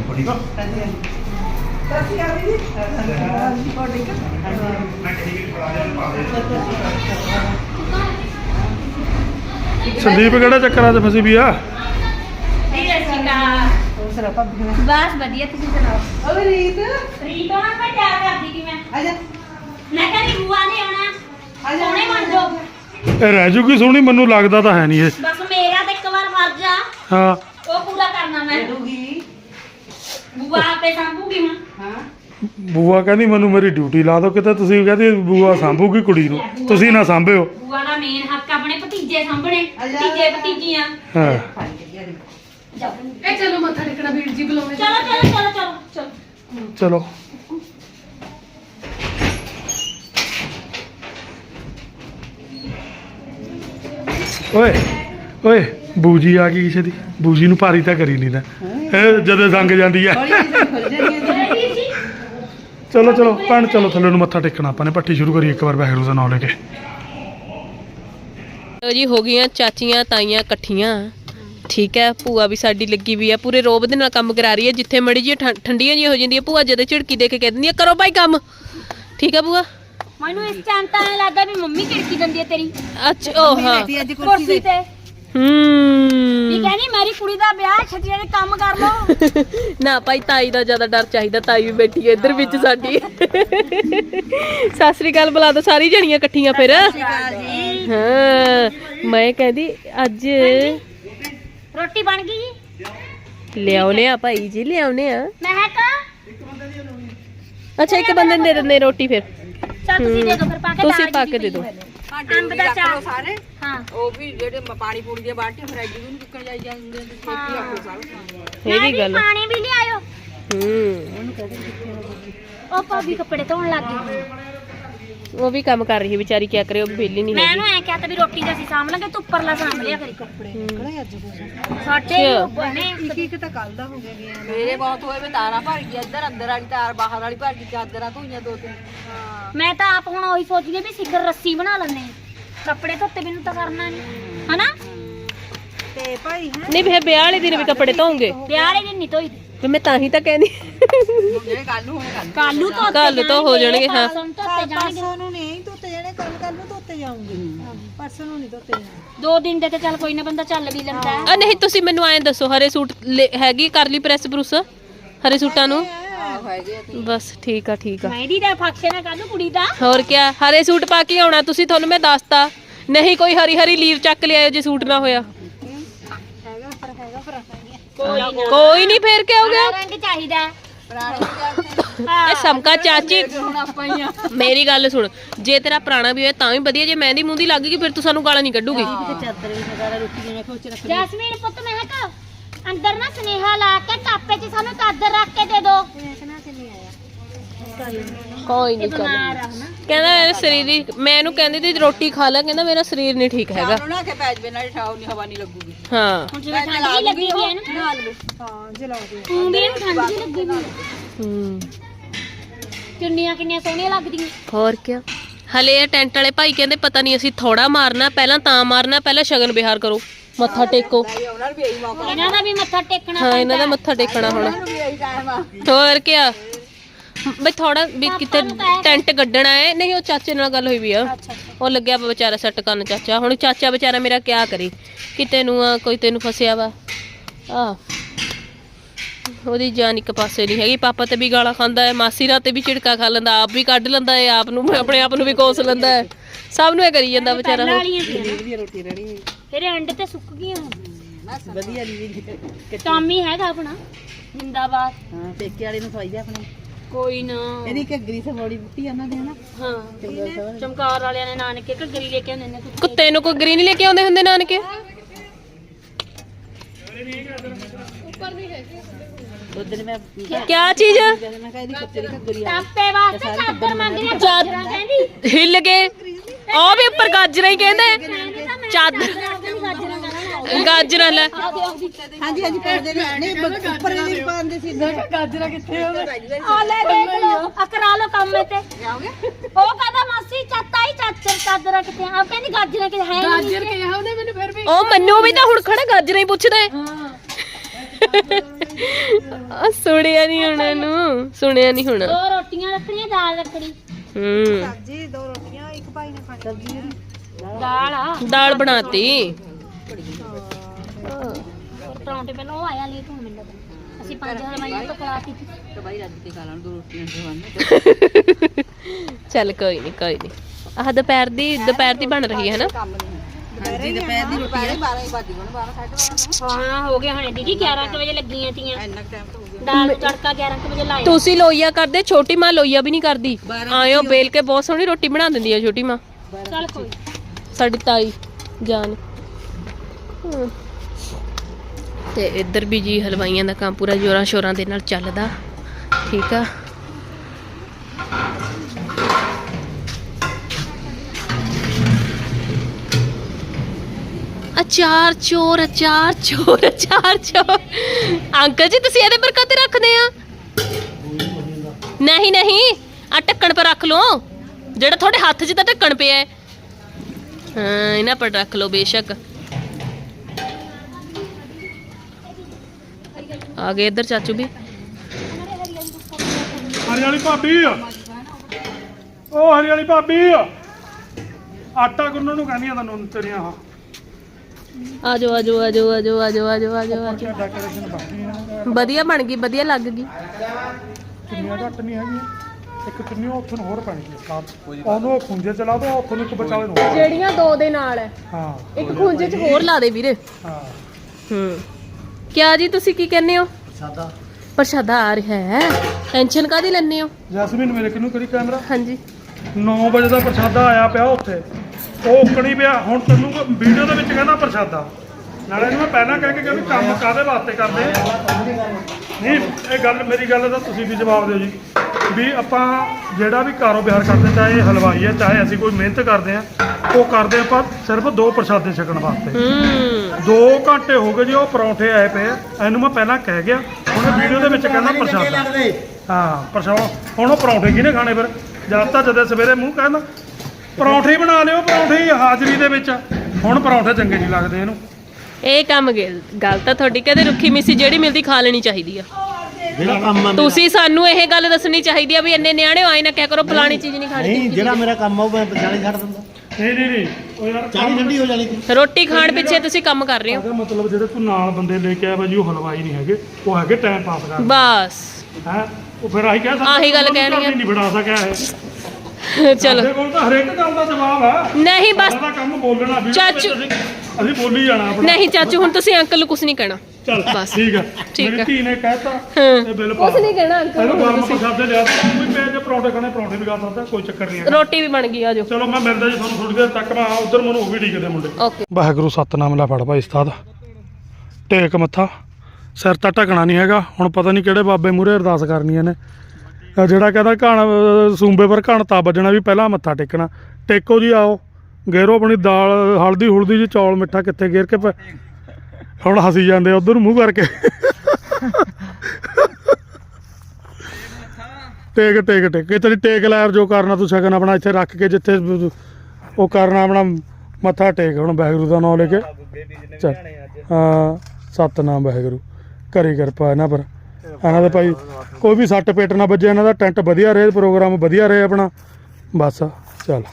ਬੜੀ ਹਾਂਜੀ ਹਾਂਜੀ ਸੰਦੀਪ ਕਿਹੜਾ ਚੱਕਰਾਂ 'ਚ ਫਸੀ ਵੀ ਆ? ਬਸ ਵਧੀਆ ਤੁਸੀਂ ਸੁਣਾਓ? ਓਏ ਰੀਤ ਮੈਂ ਕਿਆ ਕਰਦੀ ਸੀ ਮੈਂ। ਮੈਂ ਕਹਿੰਦੀ ਬੂਆ ਨੇ ਆਉਣਾ। ਸੋਹਣੇ ਬਣ ਜਾਓ। ਇਹ ਰਹਿ ਜੂਗੀ ਸੋਹਣੀ ਮੈਨੂੰ ਲੱਗਦਾ ਤਾਂ ਹੈ ਨਹੀਂ ਇਹ। ਬਸ ਮੇਰਾ ਤਾਂ ਇੱਕ ਵਾਰ ਮਰ ਜਾ। ਹਾਂ। ਉਹ ਪੂਰਾ ਕਰਨਾ ਮੈਂ। ਡੂਗੀ ਬੂਆ ਆਪੇ ਸੰਭੂਗੀ ਹੁਣ। ਹਾਂ। ਬੂਆ ਕਹਿੰਦੀ ਮੈਨੂੰ ਮੇਰੀ ਡਿਊਟੀ ਲਾ ਦਿਓ ਕਿਤੇ। ਤੁਸੀਂ ਕਹਿੰਦੀ ਬੂਆ ਸਾਂਭੂਗੀ ਕੁੜੀ ਨੂੰ। ਤੁਸੀਂ ਨਾ ਸਾਂਭਿਓ। ਬੂਆ ਦਾ ਮੇਨ ਹੱਕ ਆਪਣੇ ਭਤੀਜੇ ਸਾਂਭਣੇ। ਭਤੀਜੇ ਭਤੀਜੀਆਂ। ਹਾਂ। ਜਾਓ ਇਹ ਚਲੋ ਮੱਥਾ ਟੇਕਣਾ ਵੀਰ ਜੀ ਬੁਲਾਉਂਦੇ। ਚਲੋ ਚਲੋ ਚਲੋ ਚਲੋ ਚਲੋ। ਚਲੋ। ਓਏ ਓਏ ਬੂਜੀ ਆ ਗਈ ਕਿਸੇ ਦੀ। ਬੂਜੀ ਨੂੰ ਭਾਰੀ ਤਾਂ ਕਰੀ ਨਹੀਂ ਨਾ। ਇਹ ਜਦੋਂ ਸੰਗ ਜਾਂਦੀ ਆ। ਹੈ ਚਲੋ ਚਲੋ ਭੈਣ ਚਲੋ ਥੱਲੇ ਨੂੰ ਮੱਥਾ ਟੇਕਣਾ ਆਪਾਂ ਨੇ। ਪੱਠੀ ਸ਼ੁਰੂ ਕਰੀ ਇੱਕ ਵਾਰ ਵਾਹਿਗੁਰੂ ਦਾ ਨਾਮ ਲੈ ਕੇ। ਲਓ ਜੀ ਹੋ ਗਈਆਂ ਚਾਚੀਆਂ ਤਾਈਆਂ ਇਕੱਠੀਆਂ। ਠੀਕ ਹੈ ਭੂਆ ਵੀ ਸਾਡੀ ਲੱਗੀ ਵੀ ਆ। ਪੂਰੇ ਰੋਬ ਦੇ ਨਾਲ ਕੰਮ ਕਰਾ ਰਹੀ ਹੈ। ਜਿੱਥੇ ਮੜੀ ਜੀ ਠੰਡੀਆਂ ਜੀ ਹੋ ਜਾਂਦੀਆਂ ਭੂਆ ਜਦੋਂ ਝਿੜਕੀ ਦੇ ਕੇ ਕਹਿ ਦਿੰਦੀ ਆ ਕਰੋ ਭਾਈ ਕੰਮ। ਠੀਕ ਹੈ ਭੂਆ? ਮੈਨੂੰ ਇਸ ਟਾਈਮ ਤਾਂ ਐਂ ਲੱਗਦਾ ਵੀ ਮੰਮੀ ਝਿੜਕੀ ਦਿੰਦੀ ਹੈ ਤੇਰੀ। ਅੱਛਾ ਉਹ ਹਾਂ। ਬੈਠੀ ਅੱਜ ਕੁਰਸੀ ਤੇ। ਹੂੰ। ਕੀ ਕਹਿੰਦੀ ਮੇਰੀ ਕੁੜੀ ਦਾ ਵਿਆਹ ਛੱਡੀ ਜਿਹੜੇ ਕੰਮ ਕਰ ਲਓ। ਨਾ ਭਾਈ ਤਾਈ ਦਾ ਜ਼ਿਆਦਾ ਡਰ ਚਾਹੀਦਾ ਤਾਈ ਵੀ ਬੈਠੀ ਹੈ ਇੱਧਰ ਵਿੱਚ ਸਾਡੀ। ਸਤਿ ਸ੍ਰੀ ਅਕਾਲ ਬੁਲਾ ਦੋ ਸਾਰੀ ਜਣੀਆਂ ਇਕੱਠੀਆਂ ਫਿਰ। ਜੀ। ਹਾਂ ਮੈਂ ਕਹਿੰਦੀ ਅੱਜ ਰੋਟੀ ਬਣ ਗਈ ਜੀ? ਲਿਆਉਨੇ ਆ ਭਾਈ ਜੀ ਲਿਆਉਨੇ ਆ। ਮੈਂ ਕਾ ਅੱਛਾ ਇੱਕ ਬੰਦੇ ਨੂੰ ਦੇ ਦਿੰਦੇ ਰੋਟੀ ਫਿਰ। ਚੱਲ ਤੁਸੀਂ ਦੇ ਦਿਓ ਫਿਰ ਪਾ ਕੇ ਤੁਸੀਂ ਪਾ ਕੇ ਦੇ ਦਿਓ। ਪਈ ਅੰਬ ਦਾ ਚਾਰ ਸਾਰੇ। ਹਾਂ। ਉਹ ਵੀ ਜਿਹੜੇ ਮ- ਪਾਣੀ ਪੂਣੀ ਦੀਆਂ ਬਾਲਟੀਆਂ ਫਰਾਈਡ ਨੂੰ ਚੁੱਕਣ ਜਾਈ ਜਾਂਦੇ ਨੇ ਤੁਸੀਂ ਇੱਥੇ ਰੱਖੋ ਸਾਰਾ ਇਹ ਮੈਂ ਵੀ ਗੱਲ ਪਾਣੀ ਵੀ ਲਿਆਇਓ। ਹੂੰ। ਉਹ ਭਾਬੀ ਕੱਪੜੇ ਧੋਣ ਲੱਗ ਗਈ। ਉਹ ਵੀ ਕੰਮ ਕਰ ਰਹੀ ਹੈ ਵਿਚਾਰੀ ਕਿਆ ਕਰੇ ਉਹ ਵਿਹਲੀ ਨਹੀਂ ਮੈਂ ਹੈਗੀ। ਐ ਕਿਹਾ ਤਾਂ ਵੀ ਰੋਟੀ ਦਾ ਅਸੀਂ ਸਾਂਭ ਲਾਂਗੇ ਤੂੰ ਉੱਪਰਲਾ ਸਾਂਭ ਲਿਆ ਕਰੀ ਕੱਪੜੇ। ਕਿਹੜਾ ਅੱਜ ਸਾਡੇ। ਉੱਪਰ ਨੇ ਇੱਕ ਇੱਕ ਤਾਂ ਕੱਲ ਦਾ ਹੋ ਗਿਆ ਗਿਆ ਮੇਰੇ ਬਹੁਤ ਹੋਏ ਵੇ ਤਾਰਾਂ ਭਰ ਗਈ ਇੱਧਰ ਅੰਦਰ ਵਾਲੀ ਤਾਰ ਬਾਹਰ ਵਾਲੀ ਭਰ ਗਈ ਚਾਦਰਾਂ ਧੋਈਆਂ ਦੋ ਤਿੰਨ। ਹਾਂ। ਮੈਂ ਤਾਂ ਆਪ ਹੁਣ ਉਹੀ ਸੋਚ ਗਈ ਵੀ ਸਿੱਖਰ ਰੱਸੀ ਬਣਾ ਲੈਣੇ ਕੱਪੜੇ ਧੋਤੇ ਮੈਨੂੰ ਤਾਂ ਕਰਨਾ ਨਹੀਂ ਹਨਾ? ਤੇ ਭਾਈ ਹੈ? ਨਹੀਂ ਫਿਰ ਵਿਆਹ ਵਾਲੇ ਦਿਨ ਵੀ ਕੱਪੜੇ ਧੋਉਂਗੇ ਵਿਆਹ ਵਾਲੇ ਦਿਨ ਨਹੀਂ ਧੋਈ ਤੇ ਮੈਂ ਤਾਂ ਹੀ ਤਾਂ ਕਹਿੰਦੀ। ਜਿਹੜੇ ਕੱਲ ਨੂੰ ਹੋਣੇ ਕੱਲ ਕਾਲੂ ਧੋਤੇ ਕੱਲ੍ਹ ਤੋਂ ਹੋ ਜਾਣਗੇ, ਹਾਂ। ਪਰਸੋਂ ਨੂੰ ਧੋਤੇ ਜਾਣਗੇ। ਪਰਸੋਂ ਨੂੰ ਨਹੀਂ ਧੋਤੇ ਜਾਣੇ ਕੱਲ ਕੱਲ ਨੂੰ ਧੋਤੇ ਜਾਉਂਗੇ ਪਰਸੋਂ ਨੂੰ ਨਹੀਂ ਧੋਤੇ ਜਾਣੇ। ਦੋ ਦਿਨ ਦੇ ਤੇ ਚੱਲ ਕੋਈ ਨਾ ਬੰਦਾ ਚੱਲ ਵੀ ਲੈਂਦਾ। ਹੈ ਆ ਨਹੀਂ ਤੁਸੀਂ ਮੈਨੂੰ ਐਂ ਦੱਸੋ ਹਰੇ ਸੂਟ ਲੈ- ਹੈਗੀ ਕਰ ਲਈ ਪ੍ਰੈਸ ਬਰੂਸ? ਹਰੇ ਸੂਟਾਂ ਨੂੰ? ਆ ਬਸ ਠੀਕ ਆ ਠੀਕ ਆ। ਮਹਿੰਦੀ ਦਾ ਫੰਕਸ਼ਨ ਹੈ ਕੱਲ ਨੂੰ ਕੁੜੀ ਦਾ। ਹੋਰ ਕਿਆ ਹਰੇ ਸੂਟ ਪਾ ਕੇ ਆਉਣਾ ਤੁਸੀਂ ਤੁਹਾਨੂੰ ਮੈਂ ਦੱਸਤਾ। ਨਹੀਂ ਕੋਈ ਹਰੀ ਹਰੀ ਲੀਵ ਚੱਕ ਲਿਆਇਓ ਜੇ ਸੂਟ ਨਾ ਹੋਇਆ। ਹੈਗਾ ਪਰ ਹੈਗਾ ਪਰ ਕੋਈ ਨਾ ਕੋਈ ਨਹੀਂ ਫੇਰ ਕੀ ਹੋ ਗਿਆ ਰੰਗ ਚਾਹੀਦਾ। ਇਹ ਸਮਕਾ ਚਾਚੀ ਹੁਣ ਆਪਾਂ ਹੀ ਆ। ਮੇਰੀ ਗੱਲ ਸੁਣ ਜੇ ਤੇਰਾ ਪੁਰਾਣਾ ਵੀ ਹੋਇਆ ਤਾਂ ਵੀ ਵਧੀਆ ਜੇ ਮਹਿੰਦੀ ਮੂੰਦੀ ਲੱਗ ਗਈ ਫਿਰ ਤੂੰ ਸਾਨੂੰ ਗਾਲਾਂ ਨਹੀਂ ਕੱਢੂਗੀ। ਚਾਦਰ ਵੀ ਸਗਾਰਾ ਰੋਟੀ ਜਿਵੇਂ ਖੋਚ ਰੱਖ ਜੈਸਮੀਨ ਪੁੱਤ ਮਹਿਕ ਅੰਦਰ ਨਾ ਸੁਨੇਹਾ ਲਾ ਕੇ ਟਾਪੇ 'ਚ ਸਾਨੂੰ ਚਾਦਰ ਰੱਖ ਕੇ ਦੇ ਦੋ। ਕੋਈ ਨਹੀਂ ਬਿਮਾਰ ਆ ਨਾ। ਕਹਿੰਦਾ ਮੇਰਾ ਸਰੀਰ ਹੀ ਮੈਂ ਇਹਨੂੰ ਕਹਿੰਦੀ ਤੀ ਰੋਟੀ ਖਾ ਲੈ ਕਹਿੰਦਾ ਮੇਰਾ ਸਰੀਰ ਨਹੀਂ ਠੀਕ ਹੈਗਾ। ਉਹਨਾਂ ਕੇ ਪੈਜ ਬਿਨਾਂ ਠਾਉ ਨਹੀਂ ਹਵਾ ਨਹੀਂ ਲੱਗੂਗੀ। ਹਾਂ। ਹੁਣ ਜਿਵੇਂ ਠੰਡ ਜੀ ਲੱਗੀ ਹੋਈ ਹੈ ਨਾ। ਨਾਲ ਹਾਂ ਜਲਾ ਦੇ ਤੂੰ ਵੀ ਇਹਨੂੰ ਠੰਡ ਜੀ ਲੱਗੀ ਹੋਈ ਹੈ। ਹੂੰ। ਚੁੰਨੀਆਂ ਕਿੰਨੀਆਂ ਸੋਹਣੀਆਂ ਲੱਗਦੀਆਂ। ਹੋਰ ਕੀ ਹਲੇ ਇਹ ਟੈਂਟ ਵਾਲੇ ਭਾਈ ਕਹਿੰਦੇ ਪਤਾ ਨਹੀਂ ਅਸੀਂ ਥੋੜਾ ਮਾਰਨਾ ਪਹਿਲਾਂ ਤਾਂ ਮਾਰਨਾ ਪਹਿਲਾਂ ਸ਼ਗਨ ਬਿਹਾਰ ਕਰੋ। ਮੱਥਾ ਟੇਕੋ। ਇਹਨਾਂ ਦਾ ਵੀ ਮੱਥਾ ਟੇਕਣਾ ਹਾਂ ਇਹਨਾਂ ਦਾ ਮੱਥਾ ਟੇਕਣਾ ਹੁਣ। ਆ। ਹੋਰ ਕੀ ਬਈ ਥੋੜਾ ਵੀ ਕਿਤੇ ਟੈਂਟ ਕੱਢਣਾ ਹੈ। ਨਹੀਂ ਉਹ ਚਾਚੇ ਨਾਲ ਗੱਲ ਹੋਈ ਵੀ ਆ। ਉਹ ਲੱਗਿਆ ਵਾ ਵਿਚਾਰਾ ਸੱਟ ਕਰਨ ਚਾਚਾ। ਹੁਣ ਚਾਚਾ ਵਿਚਾਰਾ ਮੇਰਾ ਕਿਆ ਕਰੇ? ਕਿਤੇ ਨੂੰ ਆ ਕੋਈ ਤੈਨੂੰ ਫਸਿਆ ਵਾ। ਆ ਉਹਦੀ ਜਾਨ ਇੱਕ ਪਾਸੇ ਨਹੀਂ ਹੈਗੀ। ਪਾਪਾ ਤੇ ਵੀ ਗਾਲਾਂ ਖਾਂਦਾ ਹੈ। ਮਾਸੀ ਨਾਲ ਤੇ ਵੀ ਝਿੜਕਾ ਖਾ ਲੈਂਦਾ। ਆਪ ਵੀ ਕੱਢ ਲੈਂਦਾ ਹੈ। ਆਪ ਨੂੰ ਆਪਣੇ ਆਪ ਨੂੰ ਵੀ ਕੋਸ ਲੈਂਦਾ ਹੈ। ਸਭ ਨੂੰ ਇਹ ਕਰੀ ਜਾਂਦਾ ਵਿਚਾਰਾ ਪਹਿਲਾਂ ਉਹ। ਵਾਲੀਆਂ ਸੀ ਨਾ। ਵਧੀਆ ਰੋਟੀ ਰੜੀ ਫਿਰ ਐਂਡ ਤੇ ਸੁੱਕ ਗਈਆਂ ਵਧੀਆ ਨਹੀਂ ਟਾਮੀ ਹੈਗਾ ਆਪਣਾ ਜਿੰਦਾਬਾਦ। ਹਾਂ ਪੇਕੇ ਵਾਲੇ ਨੂੰ ਖਵਾਈਦਾ ਆਪਣੇ। ਕੋਈ ਨਾ। ਇਹਦੀ ਘੱਗਰੀ ਸਮੋੜੀ ਦਿੱਤੀ ਉਹਨਾਂ ਦੇ ਹਨਾ? ਹਾਂ। ਚਮਕਾਰ ਵਾਲਿਆਂ ਨੇ ਨਾਨਕੇ ਘੱਗਰੀ ਲੈ ਕੇ ਆਉਂਦੇ ਨੇ ਕੁੱਤੇ। ਨੂੰ ਕੋਈ ਗਰੀ ਨਹੀਂ ਲੈ ਕੇ ਆਉਂਦੇ ਹੁੰਦੇ ਨਾਨਕੇ? ਉਦੋਂ ਮੈਂ ਕਿਆ ਚੀਜ਼? ਮੈਂ ਕਿਹਾ ਇਹਦੀ ਕੁੱਤੇ ਦੀ ਘੱਗਰੀ ਆ। ਟਾਪੇ ਵਾਸਤੇ ਚਾਦਰ ਮੰਗਦੇ ਚਾਦਰਾਂ ਕਹਿੰਦੀ ਹਿੱਲ ਗਏ ਉਹ ਵੀ ਉੱਪਰ ਗਾਜਰਾਂ ਹੀ ਕਹਿੰਦੇ। ਚਾਦਰ ਗਾਜਰਾਂ ਲੈ। ਹਾਂਜੀ ਹਾਂਜੀ ਪਾਉਂਦੇ ਨੇ ਨਹੀਂ ਬ- ਉੱਪਰ ਵੀ ਪਾਉਂਦੇ ਸੀ ਗਾਜਰਾ ਕਿੱਥੇ ਹੋਵੇ ਆ ਲੈ ਦੇਖ ਲਓ। ਆ ਕਰਾ ਲਓ ਕੰਮ ਤੇ ਉਹ ਕਹਿੰਦਾ ਮਾਸੀ ਚਾਤਾ ਹੀ ਚਾਚਰ ਚਾਦਰਾਂ ਕਿੱਥੇ ਆ? ਕਹਿੰਦੀ ਗਾਜਰਾਂ ਕਿ ਹੈ ਗਾਜਰ ਕਿ ਉਹ ਮੰਨੂ ਵੀ ਤਾਂ ਹੁਣ ਖੜਾ ਗਾਜਰਾਂ ਹੀ ਪੁੱਛਦਾ ਹੈ। ਆ ਸੁਣਿਆ ਨਹੀਂ ਹੁਣ ਇਹਨੂੰ। ਸੁਣਿਆ ਨਹੀਂ ਹੁਣ। ਦੋ ਰੋਟੀਆਂ ਰੱਖਣੀਆਂ ਦਾਲ ਰੱਖਣੀ। ਹੂੰ। ਸਬਜ਼ੀ ਦੋ ਦਾਲ ਆ। ਦਾਲ ਬਣਾਤੀ। ਪਰੌਂਠੇ ਪਹਿਲਾਂ ਉਹ ਆਇਆ ਲੇਟ ਹੁਣ ਮੈਨੂੰ ਲੱਗਦਾ। ਅਸੀਂ ਪੰਜ ਹਲਵਾਈਆਂ ਤੋਂ ਕਰਾਤੀ ਸੀ। ਤੇ ਭਾਈ ਰੱਜ ਕੇ ਖਾ ਲੈਣ ਦੋ ਰੋਟੀਆਂ ਖਵਾਉਣ ਚੱਲ ਕੋਈ ਨਹੀਂ ਕੋਈ ਨਹੀਂ ਆਹ ਦੁਪਹਿਰ ਦੀ ਦੁਪਹਿਰ ਦੀ ਬਣ ਰਹੀ ਹੈ ਨਾ? ਕੰਮ ਨਹੀਂ ਹਾਂਜੀ ਦੁਪਹਿਰ ਦੀ ਰੋਟੀ 12 ਹੀ ਵੱਜ ਗਏ 12 ਸਾਢੇ ਹਾਂ ਹੋ ਗਿਆ ਹਣੇ ਦੀਦੀ 11 ਕੁ ਵਜੇ ਲੱਗੀਆਂ ਤੀਆਂ। 12 ਇੰਨਾ ਟਾਈਮ ਤਾਂ ਹੋ ਗਿਆ। ਦਾਲ ਨੂੰ ਤੜਕਾ 11 ਕੁ ਵਜੇ ਲਾਇਆ। ਤੁਸੀਂ ਲੋਈਆ ਕਰਦੇ ਛੋਟੀ ਮਾਂ ਲੋਈਆ ਵੀ ਨਹੀਂ ਕਰਦੀ। ਆਇਓ ਬੇਲ ਕੇ ਬਹੁਤ ਸੋਹਣੀ ਰੋਟੀ ਬਣਾ ਦਿੰਦੀ ਹੈ ਛੋਟੀ ਮਾਂ। ਚੱਲ ਕੋਈ ਸਾਡੀ ਤਾਈ ਜਾਨ ਹਮ। ਤੇ ਇੱਧਰ ਵੀ ਜੀ ਹਲਵਾਈਆਂ ਦਾ ਕੰਮ ਪੂਰਾ ਜੋਰਾਂ ਸ਼ੋਰਾਂ ਦੇ ਨਾਲ ਚੱਲਦਾ। ਠੀਕ ਆ। ਅਚਾਰ ਚੋਰ ਅਚਾਰ ਚੋਰ ਅਚਾਰ ਚੋਰ। ਅੰਕਲ ਜੀ ਤੁਸੀਂ ਇਹਦੇ ਪਰ ਕਦੇ ਰੱਖਦੇ ਆ? ਨਹੀਂ ਨਹੀਂ। ਆ ਢੱਕਣ ਪਰ ਰੱਖ ਲਓ। ਜਿਹੜਾ ਤੁਹਾਡੇ ਹੱਥ 'ਚ ਤਾਂ ਢੱਕਣ ਪਿਆ ਹੈ। ਹਾਂ ਇਹਨਾਂ ਪਰ ਰੱਖ ਲਓ ਬੇਸ਼ੱਕ। ਆ ਗਏ ਇੱਧਰ ਚਾਚੂ ਵੀ। ਹਰੀ ਵਾਲੀ ਭਾਬੀ ਉਹ ਹਰੀ ਵਾਲੀ ਭਾਬੀ ਆਟਾ ਗੁੰਨਣ ਨੂੰ ਕਹਿੰਦੀਆਂ ਤੈਨੂੰ ਤੇਰੀਆਂ ਆਹ। ਆ ਜਾਓ ਆ ਜਾਓ ਆ ਜਾਓ ਆ ਜਾਓ ਆ ਜਾਓ ਆ ਜਾਓ ਆ। ਜਾਓ ਆ ਜਾਓ ਡੈਕੋਰੇਸ਼ਨ ਬਾਕੀ ਹੈ ਵਧੀਆ ਬਣ ਗਈ ਵਧੀਆ ਲੱਗ ਗਈ। ਕਿੰਨੀਆਂ ਘੱਟ ਨਹੀਂ ਹੈਗੀਆਂ। ਇੱਕ ਕਿੰਨੀ ਉੱਥੋਂ ਨੂੰ ਹੋਰ ਪੈਣੀ ਹੈ ਸਾਥ ਉਹਨੂੰ ਖੁੰਝੇ ਚਲਾ ਦੋ ਉੱਥੋਂ ਨੂੰ ਇੱਕ ਬਚਾਵੇ ਨੂੰ। ਜਿਹੜੀਆਂ ਦੋ ਦੇ ਨਾਲ ਹੈ। ਹਾਂ। ਇੱਕ ਖੁੰਝੇ 'ਚ ਹੋਰ ਲਾ ਦੇ ਵੀਰੇ। ਹਾਂ। ਹੂੰ। ਕਿਆ ਜੀ ਤੁਸੀਂ ਕੀ ਕਹਿੰਦੇ ਹੋ? ਸਾਦਾ ਪ੍ਰਸ਼ਾਦਾ ਆ ਰਿਹਾ ਹੈ। ਟੈਨਸ਼ਨ ਕਾਦੀ ਲੈਣੇ ਹੋ? ਜੈਸਮੀਨ ਮੇਰੇ ਕਿਨੂੰ ਕਰੀ ਕੈਮਰਾ? ਹਾਂਜੀ। 9 ਵਜੇ ਦਾ ਪ੍ਰਸ਼ਾਦਾ ਆਇਆ ਪਿਆ ਉੱਥੇ। ਉਹ ਉਕਣੀ ਪਿਆ। ਹੁਣ ਤੈਨੂੰ ਵੀਡੀਓ ਦੇ ਵਿੱਚ ਕਹਿੰਦਾ ਪ੍ਰਸ਼ਾਦਾ। ਨਾਲੇ ਇਹਨੂੰ ਮੈਂ ਪਹਿਲਾਂ ਕਹਿ ਕੇ ਗਿਆ ਵੀ ਕੰਮ ਕਾਦੇ ਵਾਸਤੇ ਕਰਦੇ? ਨਹੀਂ ਇਹ ਗੱਲ ਮੇਰੀ ਗੱਲ ਦਾ ਤੁਸੀਂ ਵੀ ਜਵਾਬ ਦਿਓ ਜੀ। ਵੀ ਆਪਾਂ ਜਿਹੜਾ ਵੀ ਕਾਰੋਬਾਰ ਕਰਦੇ ਚਾਹੇ ਹਲਵਾਈ ਹੈ ਚਾਹੇ ਅਸੀਂ ਕੋਈ ਮਿਹਨਤ ਕਰਦੇ ਆ ਉਹ ਕਰਦੇ ਆਪਾਂ ਸਿਰਫ ਦੋ ਪ੍ਰਸ਼ਾਦੇ ਛਕਣ ਵਾਸਤੇ। ਹੂੰ। 2 ਘੰਟੇ ਹੋ ਗਏ ਜੀ ਉਹ ਪਰੌਂਠੇ ਆਏ ਪਏ ਆ। ਇਹਨੂੰ ਮੈਂ ਪਹਿਲਾਂ ਕਹਿ ਗਿਆ ਹੁਣ ਵੀਡੀਓ ਦੇ ਵਿੱਚ ਕਹਿੰਦਾ ਪ੍ਰਸ਼ਾਦਾ। ਹਾਂ ਪ੍ਰਸ਼ਾਦਾ। ਹੁਣ ਉਹ ਪਰੌਂਠੇ ਕਿਹਨੇ ਖਾਣੇ ਫਿਰ? ਜਦ ਤਾਂ ਜਦੇ ਸਵੇਰੇ ਮੂੰਹ ਕਹਿੰਦਾ ਪਰੌਂਠੇ ਹੀ ਬਣਾ ਲਿਓ ਪਰੌਂਠੇ ਹੀ ਹਾਜ਼ਰੀ ਦੇ ਵਿੱਚ। ਹੁਣ ਪਰੌਂਠੇ ਚੰਗੇ ਨਹੀਂ ਲੱਗਦੇ ਇਹਨੂੰ। ਇਹ ਕੰਮ ਗਲ- ਗਲਤ ਆ ਤੁਹਾਡੀ ਕਹਿੰਦੇ ਰੁੱਖੀ ਮਿੱਸੀ ਜਿਹੜੀ ਮਿਲਦੀ ਖਾ ਲੈਣੀ ਚਾਹੀਦੀ ਆ। ਜਿਹੜਾ ਕੰਮ ਆ ਤੁਸੀਂ ਸਾਨੂੰ ਇਹ ਗੱਲ ਦੱਸਣੀ ਚਾਹੀਦੀ ਆ ਵੀ ਇੰਨੇ ਨਿਆਣੇ ਆਏ ਨਾ ਕਿਆ ਕਰੋ ਫਲਾਣੀ ਚੀਜ਼ ਨਹੀਂ ਖਾਣੀ। ਨਹੀਂ ਜਿਹੜਾ ਮੇਰਾ ਕੰਮ ਆ ਉਹ ਮੈਂ ਪਛਾਣੇ ਛੱਡ ਦਿੰਦਾ। ਨਹੀਂ ਨਹੀਂ ਨਹੀਂ ਉਹ ਯਾਰ ਚਾਲੀ ਠੰਡੀ ਹੋ ਜਾਣੀ ਸੀ। ਰੋਟੀ ਖਾਣ ਪਿੱਛੇ ਤੁਸੀਂ ਕੰਮ ਕਰ ਰਹੇ ਹੋ। ਇਹਦਾ ਮਤਲਬ ਜਿਹੜੇ ਤੂੰ ਨਾਲ ਬੰਦੇ ਲੈ ਕੇ ਆਇਆ ਵਾ ਜੀ ਉਹ ਹਲਵਾਈ ਨਹੀਂ ਹੈਗੇ ਉਹ ਹੈਗੇ ਟਾਈਮ ਪਾਸ ਕਰਨ। ਬਸ। ਹੈ? ਉਹ ਫਿਰ ਆਹੀ ਕਹਿ ਸਕਦਾ ਆਹੀ ਗੱਲ ਕਹਿਣੀ ਆ। ਨਹੀਂ ਬਣਾ ਸਕਿਆ ਇਹ। ਚਲੋ। ਸਾਡੇ ਕੋਲ ਤਾਂ ਹਰੇਕ ਗੱਲ ਦਾ ਜਵਾਬ ਆ। ਨਹੀਂ ਬਸ ਸਾਡਾ ਕੰਮ ਬੋਲਣਾ ਵੀ ਚਾਚੂ- ਅਸੀਂ ਅਸੀਂ ਬੋਲੀ ਜਾਣਾ ਆਪਣਾ। ਨਹੀਂ ਚਾਚੂ ਹੁਣ ਤੁਸੀਂ ਅੰਕਲ ਨੂੰ ਕੁਝ ਨਹੀਂ ਕਹਿਣਾ। ਚੱਲ ਬਸ। ਠੀਕ ਹੈ ਠੀਕ ਮੇਰੀ। ਧੀ ਨੇ ਕਹਿਤਾ ਹਾਂ। ਬਿੱਲ ਪਾ ਕੁਝ ਨਹੀਂ ਕਹਿਣਾ ਅੰਕਲ ਇਹਨੂੰ ਨੂੰ ਗਰਮ ਪ੍ਰਸ਼ਾਦੇ ਲਿਆ ਤੂੰ ਵੀ ਪੇ ਜੇ ਪਰੌਂਠੇ ਖਾਣੇ ਪਰੌਂਠੇ ਵੀ ਖਾ ਸਕਦਾ ਕੋਈ ਚੱਕਰ ਨਹੀਂ ਹੈ ਰੋਟੀ ਵੀ ਬਣ ਗਈ ਆਜੋ ਚਲੋ ਮੈਂ ਮਿਲਦਾ ਜੀ ਤੁਹਾਨੂੰ ਥੋੜੀ ਦੇਰ ਤੱਕ ਮੈਂ ਉਧਰ ਮੈਨੂੰ ਉਹ ਵੀ ਡੀਕਦੇ ਮੁੰਡੇ। ਓਕੇ। ਵਾਹਿਗੁਰੂ ਸਤਨਾਮ ਲੈ ਫੜ ਭਾਈ ਉਸਤਾਦ। ਟੇਕ ਮੱਥਾ। ਸਿਰ ਤਾਂ ਢਕਣਾ ਨਹੀਂ ਹੈਗਾ ਹੁਣ ਪਤਾ ਨਹੀਂ ਕਿਹੜੇ ਬਾਬੇ ਮੂਰੇ ਅਰਦਾਸ ਕਰਨੀਆਂ ਨੇ। ਆਹ ਜਿਹੜਾ ਕਹਿੰਦਾ ਘਣ ਸੂੰਬੇ ਪਰ ਘਣ ਤਾਂ ਵੱਜਣਾ ਵੀ ਪਹਿਲਾਂ ਮੱਥਾ ਟੇਕਣਾ। ਟੇਕੋ ਜੀ ਆਓ। ਗੇਰੋ ਆਪਣੀ ਦਾਲ ਹਲਦੀ ਹੁਲਦੀ ਜੀ ਚੌਲ ਮਿੱਠਾ ਕਿੱਥੇ ਗੇਰ ਕੇ ਪ- ਹੁਣ ਹਸੀ ਜਾਂਦੇ ਉਧਰ ਮੂੰਹ ਕਰਕੇ। ਟੇਕ ਟੇਕ ਟੇਕ। ਇਹ ਤੇਰੀ ਟੇਕ ਲੈਰ ਜੋ ਕਰਨਾ ਤੂੰ ਸ਼ਗਨ ਆਪਣਾ ਇੱਥੇ ਰੱਖ ਕੇ ਜਿੱਥੇ ਉਹ ਕਰਨਾ ਆਪਣਾ ਮੱਥਾ ਟੇਕ ਹੁਣ ਵਾਹਿਗੁਰੂ ਦਾ ਨਾਮ ਲੈ ਕੇ। ਚੱਲ। ਹਾਂ ਸਤਨਾਮ ਵਾਹਿਗੁਰੂ। ਕਰੀ ਕਿਰਪਾ ਇਹਨਾਂ ਪਰ। ਇਹਨਾਂ ਦੇ ਭਾਈ ਕੋਈ ਵੀ ਸੱਟ ਪੇਟ ਨਾ ਵੱਜੇ ਇਹਨਾਂ ਦਾ ਟੈਂਟ ਵਧੀਆ ਰਹੇ ਪ੍ਰੋਗਰਾਮ ਵਧੀਆ ਰਹੇ ਆਪਣਾ। ਬਸ ਚੱਲ।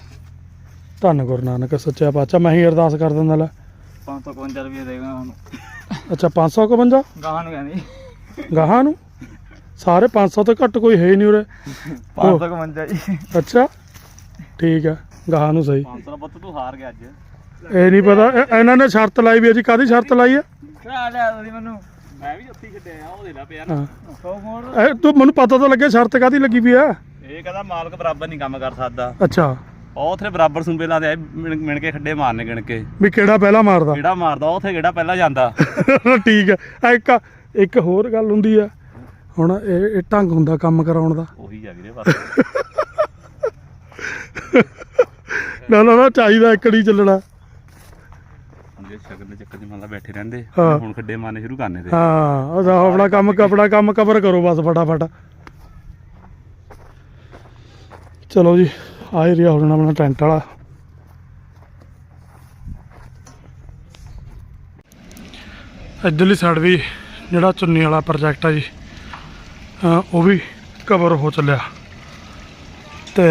ਧੰਨ ਗੁਰੂ ਨਾਨਕ ਸੱਚਾ ਪਾਤਸ਼ਾਹ ਮੈਂ ਹੀ ਅਰਦਾਸ ਕਰ ਦਿੰਦਾ ਲੈ। 551 ਰੁਪਏ ਦੇਗਾ ਹੁਣ। ਅੱਛਾ 551 ਗਾਹਾਂ ਨੂੰ ਕਹਿੰਦੀ। ਗਾਹਾਂ ਨੂੰ? ਸਾਰੇ 500 ਤੋਂ ਘੱਟ ਕੋਈ ਹੈ ਨਹੀਂ ਉਰੇ। 551 ਜੀ। ਅੱਛਾ ਠੀਕ ਹੈ ਗਾਹਾਂ ਨੂੰ ਸਹੀ। 500 ਦਾ ਪੁੱਤ ਤੂੰ ਹਾਰ ਗਿਆ ਅੱਜ। ਇਹ ਨਹੀਂ ਪਤਾ ਇਹ- ਇਹਨਾਂ ਨੇ ਸ਼ਰਤ ਲਾਈ ਵੀ ਹੈ ਜੀ ਕਾਦੀ ਸ਼ਰਤ ਲਾਈ ਹੈ? ਕਰਾ ਲਿਆ ਤੁਸੀਂ ਮੈਨੂੰ। ਮੈਂ ਵੀ ਉੱਥੇ ਹੀ ਛੱਡਿਆ ਉਹ ਦੇ ਲਾ ਪਿਆ ਨਾ। ਹਾਂ। ਸੌ ਮੋੜ ਇਹ ਤੂੰ ਮੈਨੂੰ ਪਤਾ ਤਾਂ ਲੱਗੇ ਸ਼ਰਤ ਕਾਦੀ ਲੱਗੀ ਵੀ ਆ? ਇਹ ਕਹਿੰਦਾ ਮਾਲਕ ਬਰਾਬਰ ਨਹੀਂ ਕੰਮ ਕਰ ਸਕਦਾ। ਅੱਛਾ। ਉਹ ਉੱਥੇ ਬਰਾਬਰ ਸੁੰਬੇ ਲਾਦੇ ਆਏ ਮਿਣ ਮਿਣ ਕੇ ਖੱਡੇ ਮਾਰਨੇ ਗਿਣ ਕੇ। ਵੀ ਕਿਹੜਾ ਪਹਿਲਾਂ ਮਾਰਦਾ? ਕਿਹੜਾ ਮਾਰਦਾ ਉੱਥੇ ਕਿਹੜਾ ਪਹਿਲਾਂ ਜਾਂਦਾ। ਠੀਕ ਹੈ ਆ ਇੱਕ ਇੱਕ ਹੋਰ ਗੱਲ ਹੁੰਦੀ ਆ। ਹੁਣ ਇਹ ਇਹ ਢੰਗ ਹੁੰਦਾ ਕੰਮ ਕਰਾਉਣ ਦਾ। ਉਹੀ ਆ ਵੀਰੇ ਬਸ। ਨਾ ਨਾ ਨਾ ਚਾਹੀਦਾ ਇੱਕੜੀ ਚੱਲਣਾ। ਜੇ ਸ਼ਗਨ ਦੇ ਚੱਕਰ 'ਚ ਮੰਨ ਲਾ ਬੈਠੇ ਰਹਿੰਦੇ ਹਾਂ। ਹੁਣ ਖੱਡੇ ਮਾਰਨੇ ਸ਼ੁਰੂ ਕਰਨੇ ਤੇ ਹਾਂ ਉਹ ਆਪਣਾ ਕੰਮ ਆਪਣਾ ਕੰਮ ਕਵਰ ਕਰੋ ਬਸ ਫਟਾਫਟ। ਚਲੋ ਜੀ ਆ ਰਿਹਾ ਹੁਣ ਆਪਣਾ ਟੈਂਟ ਵਾਲਾ। ਇੱਧਰਲੀ ਸਾਈਡ ਵੀ ਜਿਹੜਾ ਚੁੰਨੀ ਵਾਲਾ ਪ੍ਰੋਜੈਕਟ ਆ ਜੀ ਅਹ ਉਹ ਵੀ ਕਵਰ ਹੋ ਚੱਲਿਆ। ਤੇ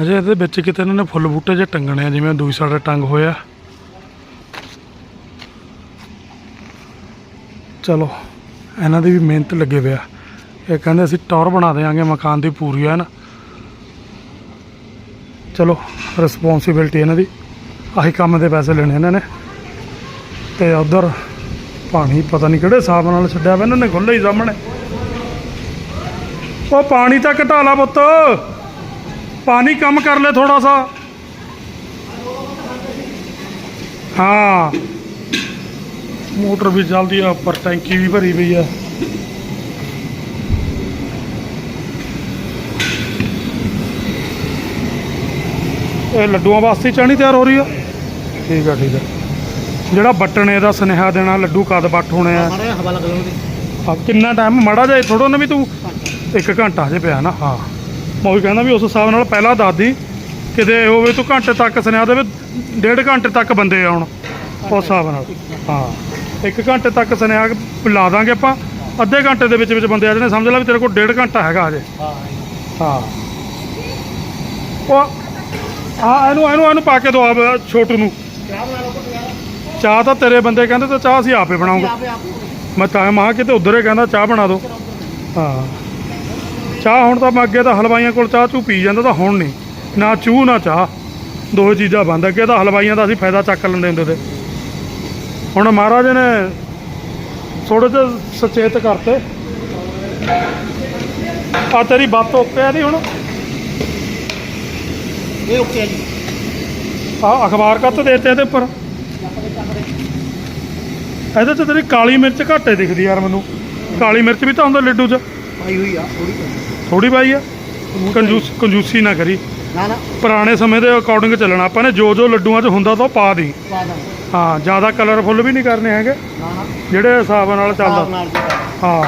ਹਜੇ ਇਹਦੇ ਵਿੱਚ ਕਿਤੇ ਇਹਨਾਂ ਨੇ ਫੁੱਲ ਬੂਟੇ ਜੇ ਟੰਗਣੇ ਆ ਜਿਵੇਂ ਦੂਈ ਸਾਈਡ ਟੰਗ ਹੋਇਆ। ਚਲੋ, ਇਹਨਾਂ ਦੀ ਵੀ ਮਿਹਨਤ ਲੱਗੇ ਪਿਆ ਇਹ ਕਹਿੰਦੇ ਅਸੀਂ ਟੌਰ ਬਣਾ ਦੇਵਾਂਗੇ ਮਕਾਨ ਦੀ ਪੂਰੀ, ਹੈ ਨਾ? ਚਲੋ ਰਿਸਪੌਂਸਿਬਿਲਟੀ ਇਹਨਾਂ ਦੀ। ਆਹੀ ਕੰਮ ਦੇ ਪੈਸੇ ਲੈਣੇ ਇਹਨਾਂ ਨੇ। ਤੇ ਉਧਰ ਪਾਣੀ ਪਤਾ ਨਹੀਂ ਕਿਹੜੇ ਹਿਸਾਬ ਨਾਲ ਛੱਡਿਆ ਵਾ ਇਹਨਾਂ ਨੇ ਖੁੱਲ੍ਹਾ ਹੀ ਸਾਹਮਣੇ। ਉਹ ਪਾਣੀ ਤਾਂ ਘਟਾ ਲਾ ਪੁੱਤ। ਪਾਣੀ ਕੰਮ ਕਰ ਲੈ ਥੋੜਾ ਸਾ। ਹਾਂ। ਮੋਟਰ ਵੀ ਚੱਲਦੀ ਆ ਉੱਪਰ ਟੈਂਕੀ ਵੀ ਭਰੀ ਪਈ ਆ। ਇਹ ਲੱਡੂਆਂ ਵਾਸਤੇ ਚਾਣੀ ਤਿਆਰ ਹੋ ਰਹੀ ਆ? ਠੀਕ ਆ ਠੀਕ ਆ। ਜਿਹੜਾ ਬੱਟਣੇ ਦਾ ਸੁਨੇਹਾ ਦੇਣਾ ਲੱਡੂ ਕਦ ਬੱਟ ਹੋਣੇ ਆ? ਮਾੜਾ ਹਵਾ ਲੱਗ ਆ ਕਿੰਨਾ ਟਾਈਮ ਮੜਾ ਜਾਏ ਥੋੜਾ ਨਾ ਵੀ ਤੂੰ ਇੱਕ ਘੰਟਾ ਜੇ ਪਿਆ ਨਾ ਹਾਂ। ਮੈਂ ਉਹੀ ਕਹਿੰਦਾ ਵੀ ਉਸ ਹਿਸਾਬ ਨਾਲ ਪਹਿਲਾਂ ਦੱਸ ਦੀ ਕਿਤੇ ਹੋਵੇ ਤੂੰ ਘੰਟੇ ਤੱਕ ਸੁਨੇਹਾ ਦੇਵੇ ਡੇਢ ਘੰਟੇ ਤੱਕ ਬੰਦੇ ਆਉਣ ਉਸ ਹਿਸਾਬ ਨਾਲ ਹਾਂ। ਇੱਕ ਘੰਟੇ ਤੱਕ ਸੁਨੇਹਾ ਲਾ ਦਾਂਗੇ ਆਪਾਂ। ਅੱਧੇ ਘੰਟੇ ਦੇ ਵਿੱਚ ਵਿੱਚ ਬੰਦੇ ਆ ਜਾਣੇ ਸਮਝ ਲੈ ਵੀ ਤੇਰੇ ਕੋਲ ਡੇਢ ਘੰਟਾ ਹੈਗਾ ਹਜੇ। ਹਾਂ ਹਾਂ। ਉਹ ਹਾਂ ਇਹਨੂੰ ਇਹਨੂੰ ਇਹਨੂੰ ਪਾ ਕੇ ਦੋ ਆ ਛੋਟੂ ਨੂੰ। ਚਾਹ ਤਾਂ ਤੇਰੇ ਬੰਦੇ ਕਹਿੰਦੇ ਤਾਂ ਚਾਹ ਅਸੀਂ ਆਪੇ ਬਣਾਉਂਗੇ। ਮੈਂ ਤਾਂ ਮਾ ਕਿਤੇ ਉਧਰ ਹੀ ਕਹਿੰਦਾ ਚਾਹ ਬਣਾ ਦਿਓ ਹਾਂ। ਚਾਹ ਹੁਣ ਤਾਂ ਮੈਂ ਅੱਗੇ ਤਾਂ ਹਲਵਾਈਆਂ ਕੋਲ ਚਾਹ ਚੂ ਪੀ ਜਾਂਦਾ ਤਾਂ ਹੁਣ ਨਹੀਂ। ਨਾ ਚੂਹ ਨਾ ਚਾਹ। ਦੋ ਚੀਜ਼ਾਂ ਬੰਦ ਅੱਗੇ ਤਾਂ ਹਲਵਾਈਆਂ ਦਾ ਅਸੀਂ ਫਾਇਦਾ ਚੱਕ ਲੈਂਦੇ ਹੁੰਦੇ ਤੇ। ਹੁਣ ਮਹਾਰਾਜ ਨੇ ਥੋੜੇ ਜਿਹਾ ਸੁਚੇਤ ਕਰਤੇ। ਆ ਤੇਰੀ ਬਾਤ ਓਕੇ ਆ ਦੀ ਹੁਣ। ਇਹ ਓਕੇ ਆ ਜੀ। ਆ ਅਖਬਾਰ ਕੱਤ ਦੇਤੇ ਇਹਦੇ ਉੱਪਰ। ਇਹਦੇ ਚ ਤੇਰੀ ਕਾਲੀ ਮਿਰਚ ਘੱਟੇ ਦਿਖਦੀ ਯਾਰ ਮੈਨੂੰ। ਕਾਲੀ ਮਿਰਚ ਵੀ ਤਾਂ ਹੁੰਦਾ ਲੱਡੂ 'ਚ। ਪਾਈ ਹੋਈ ਆ ਥੋੜੀ ਥੋੜੀ ਪਾਈ ਆ? ਕੰਜੂਸ ਕੰਜੂਸੀ ਨਾ ਕਰੀ। ਨਾ ਨਾ। ਪੁਰਾਣੇ ਸਮੇਂ ਦੇ ਅਕੋਰਡਿੰਗ ਚੱਲਣਾ। ਆਪਾਂ ਨੇ ਜੋ ਜੋ ਲੱਡੂਆਂ 'ਚ ਹੁੰਦਾ ਤਾਂ ਉਹ ਪਾ ਦੀ ਪਾ ਦਾਂ ਹਾਂ ਜ਼ਿਆਦਾ ਕਲਰਫੁੱਲ ਵੀ ਨਹੀਂ ਕਰਨੇ ਹੈਗੇ। ਨਾ ਨਾ ਜਿਹੜੇ ਹਿਸਾਬ ਨਾਲ ਹਿਸਾਬ ਚੱਲਦਾ ਨਾਲ ਜੀ ਹਾਂ।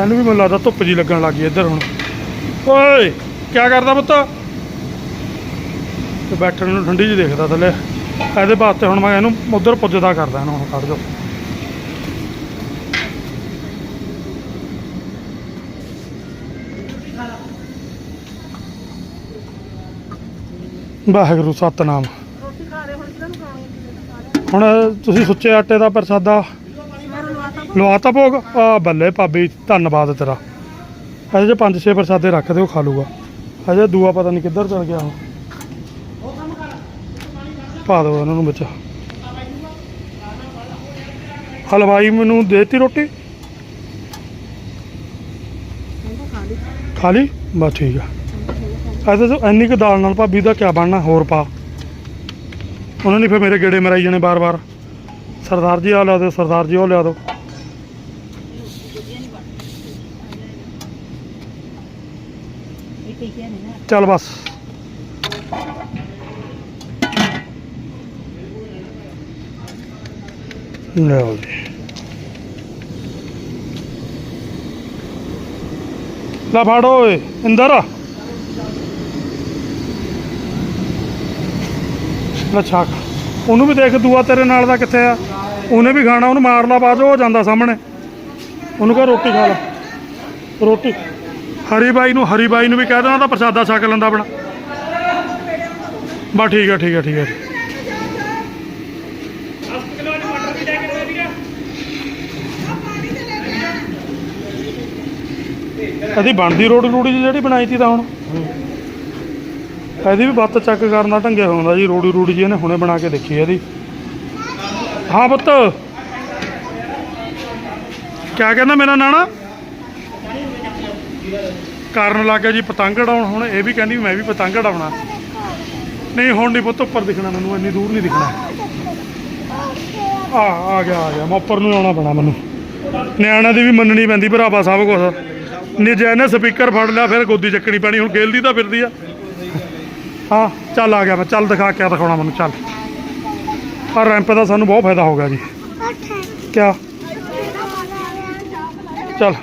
ਇਹਨੂੰ ਵੀ ਮੈਨੂੰ ਲੱਗਦਾ ਧੁੱਪ ਜੀ ਲੱਗਣ ਲੱਗੀ ਇੱਧਰ ਹੁਣ। ਓਏ ਕੀ ਕਰਦਾ ਪੁੱਤ? ਤੇ ਬੈਠਣ ਨੂੰ ਠੰਡੀ ਜੀ ਦੇਖਦਾ ਥੱਲੇ। ਇਹਦੇ ਵਾਸਤੇ ਹੁਣ ਮੈਂ ਇਹਨੂੰ ਉਧਰ ਪੁੱਜਦਾ ਕਰਦਾ ਇਹਨੂੰ ਹੁਣ ਕੱਢ ਦਿਓ ਵਾਹਿਗੁਰੂ ਸਤਨਾਮ। ਹੁਣ ਤੁਸੀਂ ਸੁੱਚੇ ਆਟੇ ਦਾ ਪ੍ਰਸਾਦਾ। ਲਵਾਤਾ ਭੋਗ। ਆ ਬੱਲੇ ਭਾਬੀ ਧੰਨਵਾਦ ਤੇਰਾ। ਅਜੇ ਜੇ ਪੰਜ ਛੇ ਪ੍ਰਸਾਦੇ ਰੱਖ ਦਿਓ ਖਾ ਲੂਗਾ। ਅਜੇ ਦੂਆ ਪਤਾ ਨਹੀਂ ਕਿੱਧਰ ਚਲ ਗਿਆ ਉਹ। ਪਾ ਦਿਓ ਇਹਨਾਂ ਨੂੰ ਵਿੱਚ। ਹਲਵਾਈ ਮੈਨੂੰ ਦੇਤੀ ਰੋਟੀ? ਖਾ ਲਈ? ਬਸ ਠੀਕ ਆ। ਇਹਦੇ ਚ ਇੰਨੀ ਕੁ ਦਾਲ ਨਾਲ ਭਾਬੀ ਦਾ ਕਿਆ ਬਣਨਾ, ਹੋਰ ਪਾ। ਉਹਨਾਂ ਨੇ ਫਿਰ ਮੇਰੇ ਗੇੜੇ ਮਰਾਈ ਜਾਣੇ ਬਾਰ-ਬਾਰ। ਸਰਦਾਰ ਜੀ ਆ ਲਿਆ ਦਿਓ, ਸਰਦਾਰ ਜੀ ਉਹ ਲਿਆ ਦਿਓ। ਚੱਲ ਬਸ। ਲਓ ਜੀ। ਲੈ ਫੜ ਓਏ, ਇੰਦਰ। ਲੈ ਛਾਕ। ਉਹਨੂੰ ਵੀ ਦੇਖ ਦੂਆ ਤੇਰੇ ਨਾਲ ਦਾ ਕਿੱਥੇ ਆ? ਉਹਨੇ ਵੀ ਖਾਣਾ ਉਹਨੂੰ ਮਾਰ ਲਾ ਬਾਅਦ ਉਹ ਜਾਂਦਾ ਸਾਹਮਣੇ। ਉਹਨੂੰ ਕਹ ਰੋਟੀ ਖਾ ਲੈ। ਰੋਟੀ। ਹਰੀ ਬਾਈ ਨੂੰ ਹਰੀ ਬਾਈ ਨੂੰ ਵੀ ਕਹਿ ਦੇਣਾ ਤਾਂ ਪ੍ਰਸਾਦਾ ਛਕ ਲੈਂਦਾ ਆਪਣਾ। ਬਸ ਠੀਕ ਆ ਠੀਕ ਆ ਠੀਕ ਆ। ਇਹਦੀ ਬਣਦੀ ਰੋਟੀ ਰੂੜੀ ਜਿਹੀ ਜਿਹੜੀ ਬਣਾਈ ਤੀ ਤਾਂ ਹੁਣ? ਇਹਦੀ ਵੀ ਬੱਤ ਚੈੱਕ ਕਰਨਾ, ਢੰਗੇ ਹੁੰਦਾ ਜੀ, ਰੋੜੀ ਰੂੜੀ ਜੀ ਇਹਨੇ ਹੁਣੇ ਬਣਾ ਕੇ ਦੇਖੀ ਇਹਦੀ। ਹਾਂ ਪੁੱਤ। ਕਿਆ ਕਹਿੰਦਾ ਮੇਰਾ ਨਾਨਾ ਕਰਨ ਲੱਗ ਗਿਆ ਜੀ, ਪਤੰਗ ਉਡਾਉਣ ਹੁਣ। ਇਹ ਵੀ ਕਹਿੰਦੀ ਮੈਂ ਵੀ ਪਤੰਗ ਉਡਾਉਣਾ। ਨਹੀਂ, ਹੁਣ ਨਹੀਂ ਪੁੱਤ, ਉੱਪਰ ਦਿਖਣਾ ਮੈਨੂੰ, ਇੰਨੀ ਦੂਰ ਨਹੀਂ ਦਿਖਣਾ। ਆ ਆ ਗਿਆ ਆ ਗਿਆ। ਮੈਂ ਉੱਪਰ ਨੂੰ ਆਉਣਾ ਪੈਣਾ ਮੈਨੂੰ। ਨਿਆਣਿਆਂ ਦੀ ਵੀ ਮੰਨਣੀ ਪੈਂਦੀ, ਭਰਾਵਾ ਸਭ ਕੁਝ ਨਹੀਂ ਜੇ ਸਪੀਕਰ ਫੜ ਲਿਆ, ਫਿਰ ਗੋਦੀ ਚੱਕਣੀ ਪੈਣੀ। ਹੁਣ ਗੇਲਦੀ ਤਾਂ ਫਿਰਦੀ ਆ। ਹਾਂ ਚੱਲ ਆ ਗਿਆ ਮੈਂ ਚੱਲ ਦਿਖਾ ਕਿਆ ਦਿਖਾਉਣਾ ਮੈਨੂੰ ਚੱਲ। ਆ ਰੈਂਪ ਦਾ ਸਾਨੂੰ ਬਹੁਤ ਫਾਇਦਾ ਹੋ ਗਿਆ ਜੀ। ਕਿਆ? ਚੱਲ।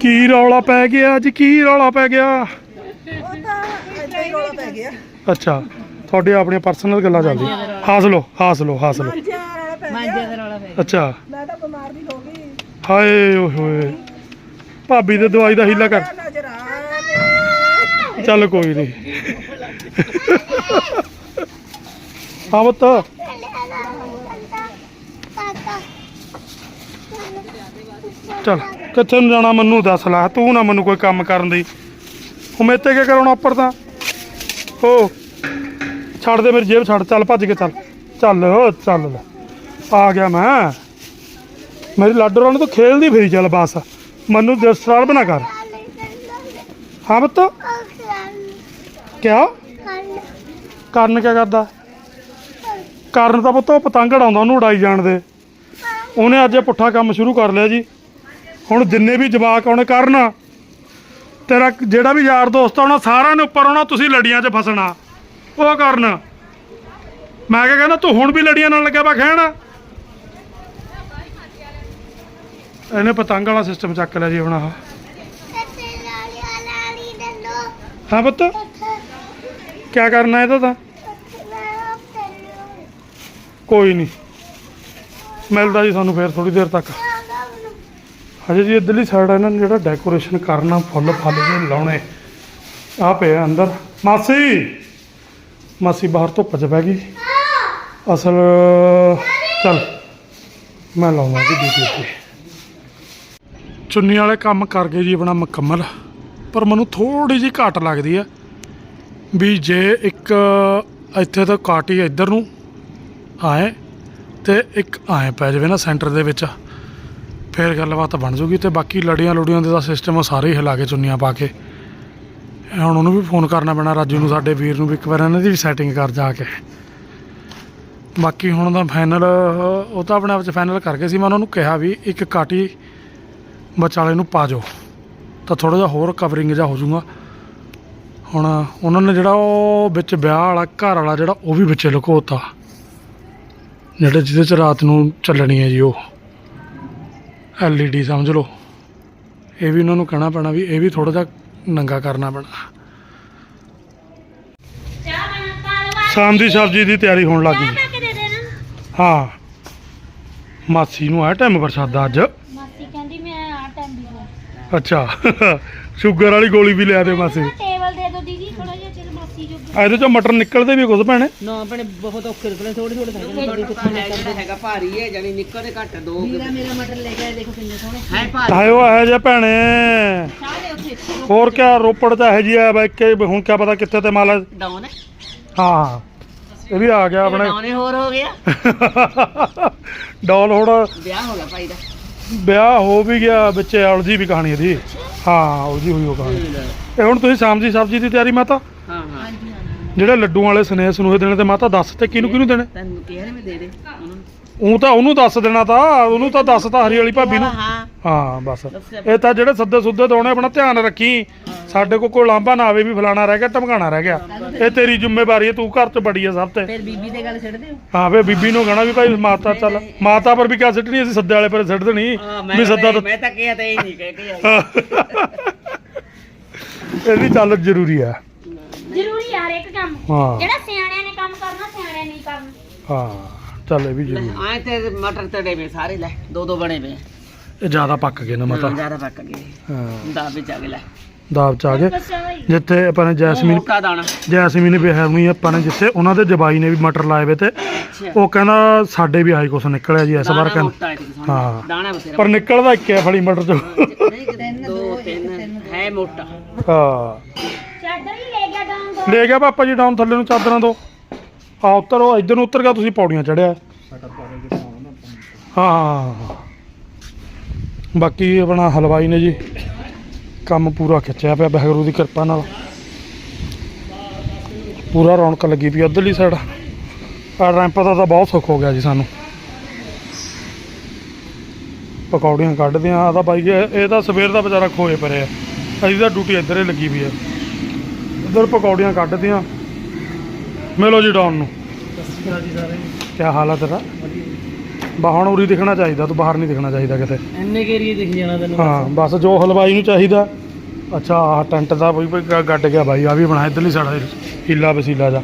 ਕੀ ਰੌਲਾ ਪੈ ਗਿਆ ਅੱਜ ਕੀ ਰੌਲਾ ਪੈ ਗਿਆ? ਅੱਛਾ ਤੁਹਾਡੇ ਆਪਣੀਆਂ ਪਰਸਨਲ ਗੱਲਾਂ ਚੱਲਦੀਆਂ ਹਾਸ ਲਓ ਹਾਸ ਲਓ ਹਾਸ ਪੈ ਅੱਛਾ। ਮੈਂ ਤਾਂ ਬਿਮਾਰ ਵੀ ਹੋ ਗਈ। ਹਾਏ ਓਏ ਹੋਏ। ਭਾਬੀ ਦੇ ਦਵਾਈ ਦਾ ਹੀਲਾ ਕਰ। ਚੱਲ ਕੋਈ ਨਹੀਂ ਹਾਂ ਪੁੱਤ। ਚੱਲ, ਕਿੱਥੇ ਨੂੰ ਜਾਣਾ ਮੈਨੂੰ ਦੱਸ ਲੈ। ਤੂੰ ਨਾ ਮੈਨੂੰ ਕੋਈ ਕੰਮ ਕਰਨ ਦੀ। ਹੁਣ ਮੇਰੇ ਕਰਾਉਣਾ ਉੱਪਰ ਤਾਂ? ਹੋ, ਛੱਡ ਦੇ ਮੇਰੀ ਜੇਬ, ਛੱਡ। ਚੱਲ, ਭੱਜ ਕੇ ਚੱਲ। ਚੱਲ ਚੱਲ ਲੈ। ਆ ਗਿਆ ਮੈਂ। ਮੇਰੀ ਲਾਡੋ ਰਾਣੀ ਤੋਂ ਖੇਲਦੀ ਫਿਰੀ, ਚੱਲ ਬਸ। ਮੈਨੂੰ ਡਿਸਟਰਬ ਨਾ ਕਰ। ਹਾਂ ਪੁੱਤ। ਕਿਆ? ਕਰਨ। ਕਿਆ ਕਰਦਾ? ਕਰਨ ਤਾਂ ਪੁੱਤ ਉਹ ਪਤੰਗ ਉਡਾਉਂਦਾ ਉਹਨੂੰ ਉਡਾਈ ਜਾਣ ਦੇ। ਉਹਨੇ ਅੱਜ ਇਹ ਪੁੱਠਾ ਕੰਮ ਸ਼ੁਰੂ ਕਰ ਲਿਆ ਜੀ। ਹੁਣ ਜਿੰਨੇ ਵੀ ਜਵਾਕ ਆਉਣੇ ਕਰਨ। ਤੇਰਾ ਜਿਹੜਾ ਵੀ ਯਾਰ ਦੋਸਤ ਆਉਣਾ ਸਾਰਿਆਂ ਨੇ ਉੱਪਰ ਆਉਣਾ ਤੁਸੀਂ ਲੜੀਆਂ 'ਚ ਫਸਣਾ। ਉਹ ਕਰਨ। ਮੈਂ ਕਿਹਾ ਕਹਿੰਦਾ ਤੂੰ ਹੁਣ ਵੀ ਲੜੀਆਂ ਨਾਲ ਲੱਗਿਆ ਵਾ ਖਹਿਣ। ਇਹਨੇ ਪਤੰਗ ਵਾਲਾ ਸਿਸਟਮ ਚੱਕ ਲਿਆ ਜੀ ਹੁਣ ਆਹ ਹਾਂ ਪੁੱਤ। ਕੀ ਕਰਨਾ ਇਹਦਾ ਤਾਂ? ਕੋਈ ਨਹੀਂ। ਮਿਲਦਾ ਜੀ ਸਾਨੂੰ ਫੇਰ ਥੋੜੀ ਦੇਰ ਤੱਕ। ਹਜੇ ਜੀ ਇੱਧਰਲੀ ਸਾਈਡ ਇਹਨਾਂ ਨੇ ਜਿਹੜਾ ਡੈਕੋਰੇਸ਼ਨ ਕਰਨਾ, ਫੁੱਲ ਫਲ ਜੇ ਲਾਉਣੇ। ਆ ਪਿਆ ਅੰਦਰ। ਮਾਸੀ! ਮਾਸੀ ਬਾਹਰ ਧੁੱਪ 'ਚ ਪੈ ਗਈ। ਅਸਲ, ਚੱਲ, ਮੈਂ ਲਾਉਣਾ ਜੀ ਡਿਊਟੀ ਤੇ ਚੁੰਨੀ ਵਾਲੇ ਕੰਮ ਕਰ ਗਏ ਜੀ ਆਪਣਾ ਮੁਕੰਮਲ। ਪਰ ਮੈਨੂੰ ਥੋੜੀ ਜਿਹੀ ਘਾਟ ਲੱਗਦੀ ਆ। ਵੀ ਜੇ ਇੱਕ ਇੱਥੇ ਤਾਂ ਕਾਟੀ ਇੱਧਰ ਨੂੰ ਆਏ ਤੇ ਇੱਕ ਆਏ ਪੈ ਜਾਵੇ ਨਾ ਸੈਂਟਰ ਦੇ ਵਿੱਚ, ਫਿਰ ਗੱਲਬਾਤ ਬਣ ਜੂਗੀ ਤੇ ਬਾਕੀ ਲੜੀਆਂ ਲੁੜੀਆਂ ਦੇ ਦਾ ਸਿਸਟਮ ਸਾਰੇ ਹੀ ਹਿਲਾ ਕੇ ਚੁੰਨੀਆਂ ਪਾ ਕੇ। ਹੁਣ ਉਹਨੂੰ ਵੀ ਫੋਨ ਕਰਨਾ ਪੈਣਾ, ਰਾਜੂ ਨੂੰ, ਸਾਡੇ ਵੀਰ ਨੂੰ ਵੀ ਇੱਕ ਵਾਰ ਇਹਨਾਂ ਦੀ ਵੀ ਸੈਟਿੰਗ ਕਰ ਜਾ ਕੇ। ਬਾਕੀ ਹੁਣ ਦਾ ਫਾਈਨਲ ਉਹ ਤਾਂ ਆਪਣੇ ਆਪ ਚ ਫਾਈਨਲ ਕਰ ਗਏ ਸੀ, ਮੈਂ ਉਹਨਾਂ ਨੂੰ ਕਿਹਾ ਵੀ ਇੱਕ ਕਾਟੀ ਵਿਚਾਲੇ ਨੂੰ ਪਾ ਜਾਓ। ਤਾਂ ਥੋੜਾ ਜਿਹਾ ਹੋਰ ਕਵਰਿੰਗ ਜਿਹਾ ਹੋ ਜਾਊਗਾ। ਹੁਣ ਉਹਨਾਂ ਨੇ ਜਿਹੜਾ ਉਹ ਵਿੱਚ ਵਿਆਹ ਵਾਲਾ ਘਰ ਵਾਲਾ ਜਿਹੜਾ ਉਹ ਵੀ ਵਿੱਚੇ ਲੁਕੋਤਾ। ਜਿਹੜੇ ਜਿਹਦੇ ਚ ਰਾਤ ਨੂੰ ਚੱਲਣੀ ਹੈ ਜੀ ਉਹ। ਐਲਈਡੀ ਸਮਝ ਲਓ। ਇਹ ਵੀ ਉਹਨਾਂ ਨੂੰ ਕਹਿਣਾ ਪੈਣਾ ਵੀ ਇਹ ਵੀ ਥੋੜਾ ਜਿਹਾ ਨੰਗਾ ਕਰਨਾ ਪੈਣਾ। ਸ਼ਾਮ ਦੀ ਸਬਜ਼ੀ ਦੀ ਤਿਆਰੀ ਹੋਣ ਲੱਗ ਗਈ। ਹਾਂ। ਮਾਸੀ ਨੂੰ ਆਇਆ ਟਾਈਮ ਪ੍ਰਸ਼ਾਦਾ ਅੱਜ। ਮਾਸੀ ਕਹਿੰਦੀ ਮੈਂ ਆ ਟਾਈਮ ਵੀ ਅੱਛਾ। ਸ਼ੂਗਰ ਵਾਲੀ ਗੋਲੀ ਵੀ ਲਿਆ ਦੇ ਮਾਸੀ। ਇਹਦੇ ਚੋਂ ਮਟਰ ਨਿਕਲਦੇ ਵੀ ਕੁਝ ਭੈਣੇ? ਨਾ ਆਪਣੇ ਬਹੁਤ ਔਖੇ ਨਿਕਲੇ ਥੋੜੇ ਥੋੜੇ ਜਿਹੜਾ ਹੈਗਾ ਭਾਰੀ ਹੈ ਜਾਨੀ ਨਿੱਕਰ ਘੱਟ ਦੋ ਮੇਰਾ ਮੇਰਾ ਮਟਰ ਲੈ ਕੇ ਆਏ ਦੇਖੋ ਕਿੰਨੇ ਸੋਹਣੇ। ਹੈ ਭਾਰੀ। ਆਇਓ ਇਹ ਜੇ ਭੈਣੇ। ਹੋਰ ਕਿਆ ਰੋਪੜ ਚ ਇਹੋ ਜੀ ਆ ਬਾਈ ਕਿ ਹੁਣ ਕਿਆ ਪਤਾ ਕਿੱਥੇ ਤੇ ਮਾਲ ਹੈ। ਡਾਊਨ ਹੈ। ਹਾਂ ਇਹ ਵੀ ਆ ਗਿਆ ਆਪਣੇ। ਡਾਊਨ ਹੀ ਹੋਰ ਹੋ ਗਿਆ। ਡੌਲ ਹੁਣ ਵਿਆਹ ਹੋ ਗਿਆ ਭਾਈ ਦਾ। ਵਿਆਹ ਹੋ ਵੀ ਗਿਆ ਵਿੱਚ ਅਲਜੀ ਵੀ ਕਹਾਣੀ ਇਹਦੀ। ਹਾਂ ਉਲਝੀ ਹੋਈ ਉਹ ਕਹਾਣੀ। ਇਹ ਹੁਣ ਤੁਸੀਂ ਸ਼ਾਮ ਦੀ ਸਬਜ਼ੀ ਦੀ ਤਿਆਰੀ ਮਾਤਾ? ਹਾਂ ਹਾਂ। ਜਿਹੜੇ ਲੱਡੂ ਵਾਲੇ ਸਨੇਹ ਸਨੂਹੇ ਦੇਣੇ ਤੇ ਮਾਤਾ ਦੱਸ ਤੇ ਕਿਹਨੂੰ ਕਿਹਨੂੰ ਦੇਣੇ? ਤੈਨੂੰ ਕਿਹਾ ਨੇ ਮੈਂ ਦੇ ਦੇ। ਉਹਨਾਂ ਨੂੰ ਉਹ ਤਾਂ ਉਹਨੂੰ ਦੱਸ ਦੇਣਾ ਤਾਂ ਉਹਨੂੰ ਤਾਂ ਦੱਸਤਾ ਹਰੀ ਵਾਲੀ ਭਾਬੀ ਨੂੰ। ਹਾਂ ਹਾਂ। ਬਸ। ਇਹ ਤਾਂ ਜਿਹੜੇ ਸੱਦੇ ਸੁੱਦੇ ਦੋਣੇ ਆਪਣਾ ਧਿਆਨ ਰੱਖੀ। ਸਾਡੇ ਕੋਲ ਕੋਈ ਲਾਂਭਾ ਨਾ ਆਵੇ ਵੀ ਫਲਾਣਾ ਰਹਿ ਗਿਆ ਟਮਕਾਣਾ ਰਹਿ ਗਿਆ। ਇਹ ਤੇਰੀ ਜ਼ਿੰਮੇਵਾਰੀ ਹੈ ਤੂੰ ਘਰ 'ਚ ਬੜੀ ਹੈ ਸਭ ਤੇ। ਫਿਰ ਬੀਬੀ ਦੇ ਗੱਲ ਛੱਡ ਦਿਓ ਹਾਂ ਵੇ ਬੀਬੀ ਨੂੰ ਕਹਣਾ ਵੀ ਭਾਈ ਮਾਤਾ ਚੱਲ। ਮਾਤਾ ਪਰ ਵੀ ਕਿਆ ਸਿੱਟਣੀ ਅਸੀਂ ਸੱਦੇ ਵਾਲੇ ਪਰ ਸਿੱਟ ਦੇਣੀ। ਵੀ ਸੱਦਾ ਤਾਂ ਮੈਂ ਤਾਂ ਕਿਹਾ ਤਾਂ ਇਹ ਨਹੀਂ ਕਹਿ ਕੇ ਆਈ। ਇਹਦੀ ਚੱਲ ਜ਼ਰੂਰੀ ਹੈ। ਜ਼ਰੂਰੀ ਆ ਹਰ ਇੱਕ ਕੰਮ ਹਾਂ ਜਿਹੜਾ ਸਿਆਣਿਆਂ ਨੇ ਕੰਮ ਕਰਨਾ ਸਿਆਣਿਆਂ ਨਹੀਂ ਕਰਨਾ ਹਾਂ ਚੱਲ ਇਹ ਵੀ ਜ਼ਰੂਰੀ ਆਏ ਤੇ ਮਟਰ ਤੜੇ ਵੇ ਸਾਰੇ ਲੈ ਦੋ ਦੋ ਬਣੇ ਵੇ ਇਹ ਜ਼ਿਆਦਾ ਪੱਕ ਗਏ ਨਾ ਮਾਤਾ ਜ਼ਿਆਦਾ ਪੱਕ ਗਏ ਹਾਂ ਦਾ ਵਿੱਚ ਆ ਗਏ ਲੈ ਦਾਬ ਚ ਆ ਗਏ ਜਿੱਥੇ ਆਪਾਂ ਨੇ ਜੈਸਮੀਨ ਮੋਟਾ ਦਾਣਾ ਜੈਸਮੀਨ ਵੀ ਹੈ ਨਹੀਂ ਆਪਾਂ ਨੇ ਜਿੱਥੇ ਉਹਨਾਂ ਦੇ ਜਬਾਈ ਨੇ ਵੀ ਮਟਰ ਲਾਏ ਵੇ ਤੇ ਉਹ ਕਹਿੰਦਾ ਸਾਡੇ ਵੀ ਆਈ ਕੁਛ ਨਿਕਲਿਆ ਜੀ ਇਸ ਵਾਰ ਕਹਿੰਦਾ ਹੈ। ਦਾਣਾ ਪਰ ਨਿਕਲਦਾ ਇੱਕ ਹੈ ਫਲੀ ਮਟਰ ਚੋਂ ਨਹੀਂ ਦੋ ਤਿੰਨ ਹੈ ਮੋਟਾ ਹਾਂ ਲੈ ਗਿਆ ਪਾਪਾ ਜੀ ਡਾਊਨ ਥੱਲੇ ਨੂੰ ਚਾਦਰਾਂ ਤੋਂ। ਆ ਉਤਰੋ ਇੱਧਰ ਨੂੰ ਉਤਰ ਗਿਆ, ਤੁਸੀਂ ਪੌੜੀਆਂ ਚੜਿਆ ਹਾਂ ਬਾਕੀ ਆਪਣਾ ਹਲਵਾਈ ਨੇ ਜੀ ਕੰਮ ਪੂਰਾ ਖਿੱਚਿਆ ਪਿਆ, ਵਾਹਿਗੁਰੂ ਦੀ ਕਿਰਪਾ ਨਾਲ। ਪੂਰਾ ਰੌਣਕ ਲੱਗੀ ਪਈ ਉਧਰਲੀ ਸਾਈਡ ਆ ਰੈਂਪ ਦਾ ਤਾਂ ਬਹੁਤ ਸੁੱਖ ਹੋ ਗਿਆ ਜੀ ਸਾਨੂੰ। ਪਕੌੜੀਆਂ ਕੱਢਦੇ ਆ ਤਾਂ ਬਾਈ ਇਹ ਤਾਂ ਸਵੇਰ ਦਾ ਵਿਚਾਰਾ ਖੋਏ ਪਰੇ ਆ। ਅਸੀਂ ਤਾਂ ਡਿਊਟੀ ਇੱਧਰ ਹੀ ਲੱਗੀ ਪਈ ਆ। ਇੱਧਰ ਪਕੌੜੀਆਂ ਕੱਢਦੇ ਆ ਮਿਲੋ ਜੀ ਡਾਊਨ ਨੂੰ। ਕੀ ਹਾਲ ਆ ਤੇਰਾ? ਬਾ ਹੁਣ ਉਰੀ ਦਿਖਣਾ ਚਾਹੀਦਾ ਤੂੰ ਬਾਹਰ ਨਹੀਂ ਦਿਖਣਾ ਚਾਹੀਦਾ ਕਿਤੇ। ਇੰਨੇ ਏਰੀਏ ਦਿਖ ਜਾਣਾ ਤੈਨੂੰ ਹਾਂ ਬਸ। ਜੋ ਹਲਵਾਈ ਨੂੰ ਚਾਹੀਦਾ। ਅੱਛਾ ਆਹ ਟੈਂਟ ਦਾ ਗ- ਗੱਡ ਗਿਆ ਬਾਈ ਆ ਵੀ ਬਣਾ ਇਧਰਲੀ ਸਾਈਡ ਹੀਲਾ ਵਸੀਲਾ ਜਾ।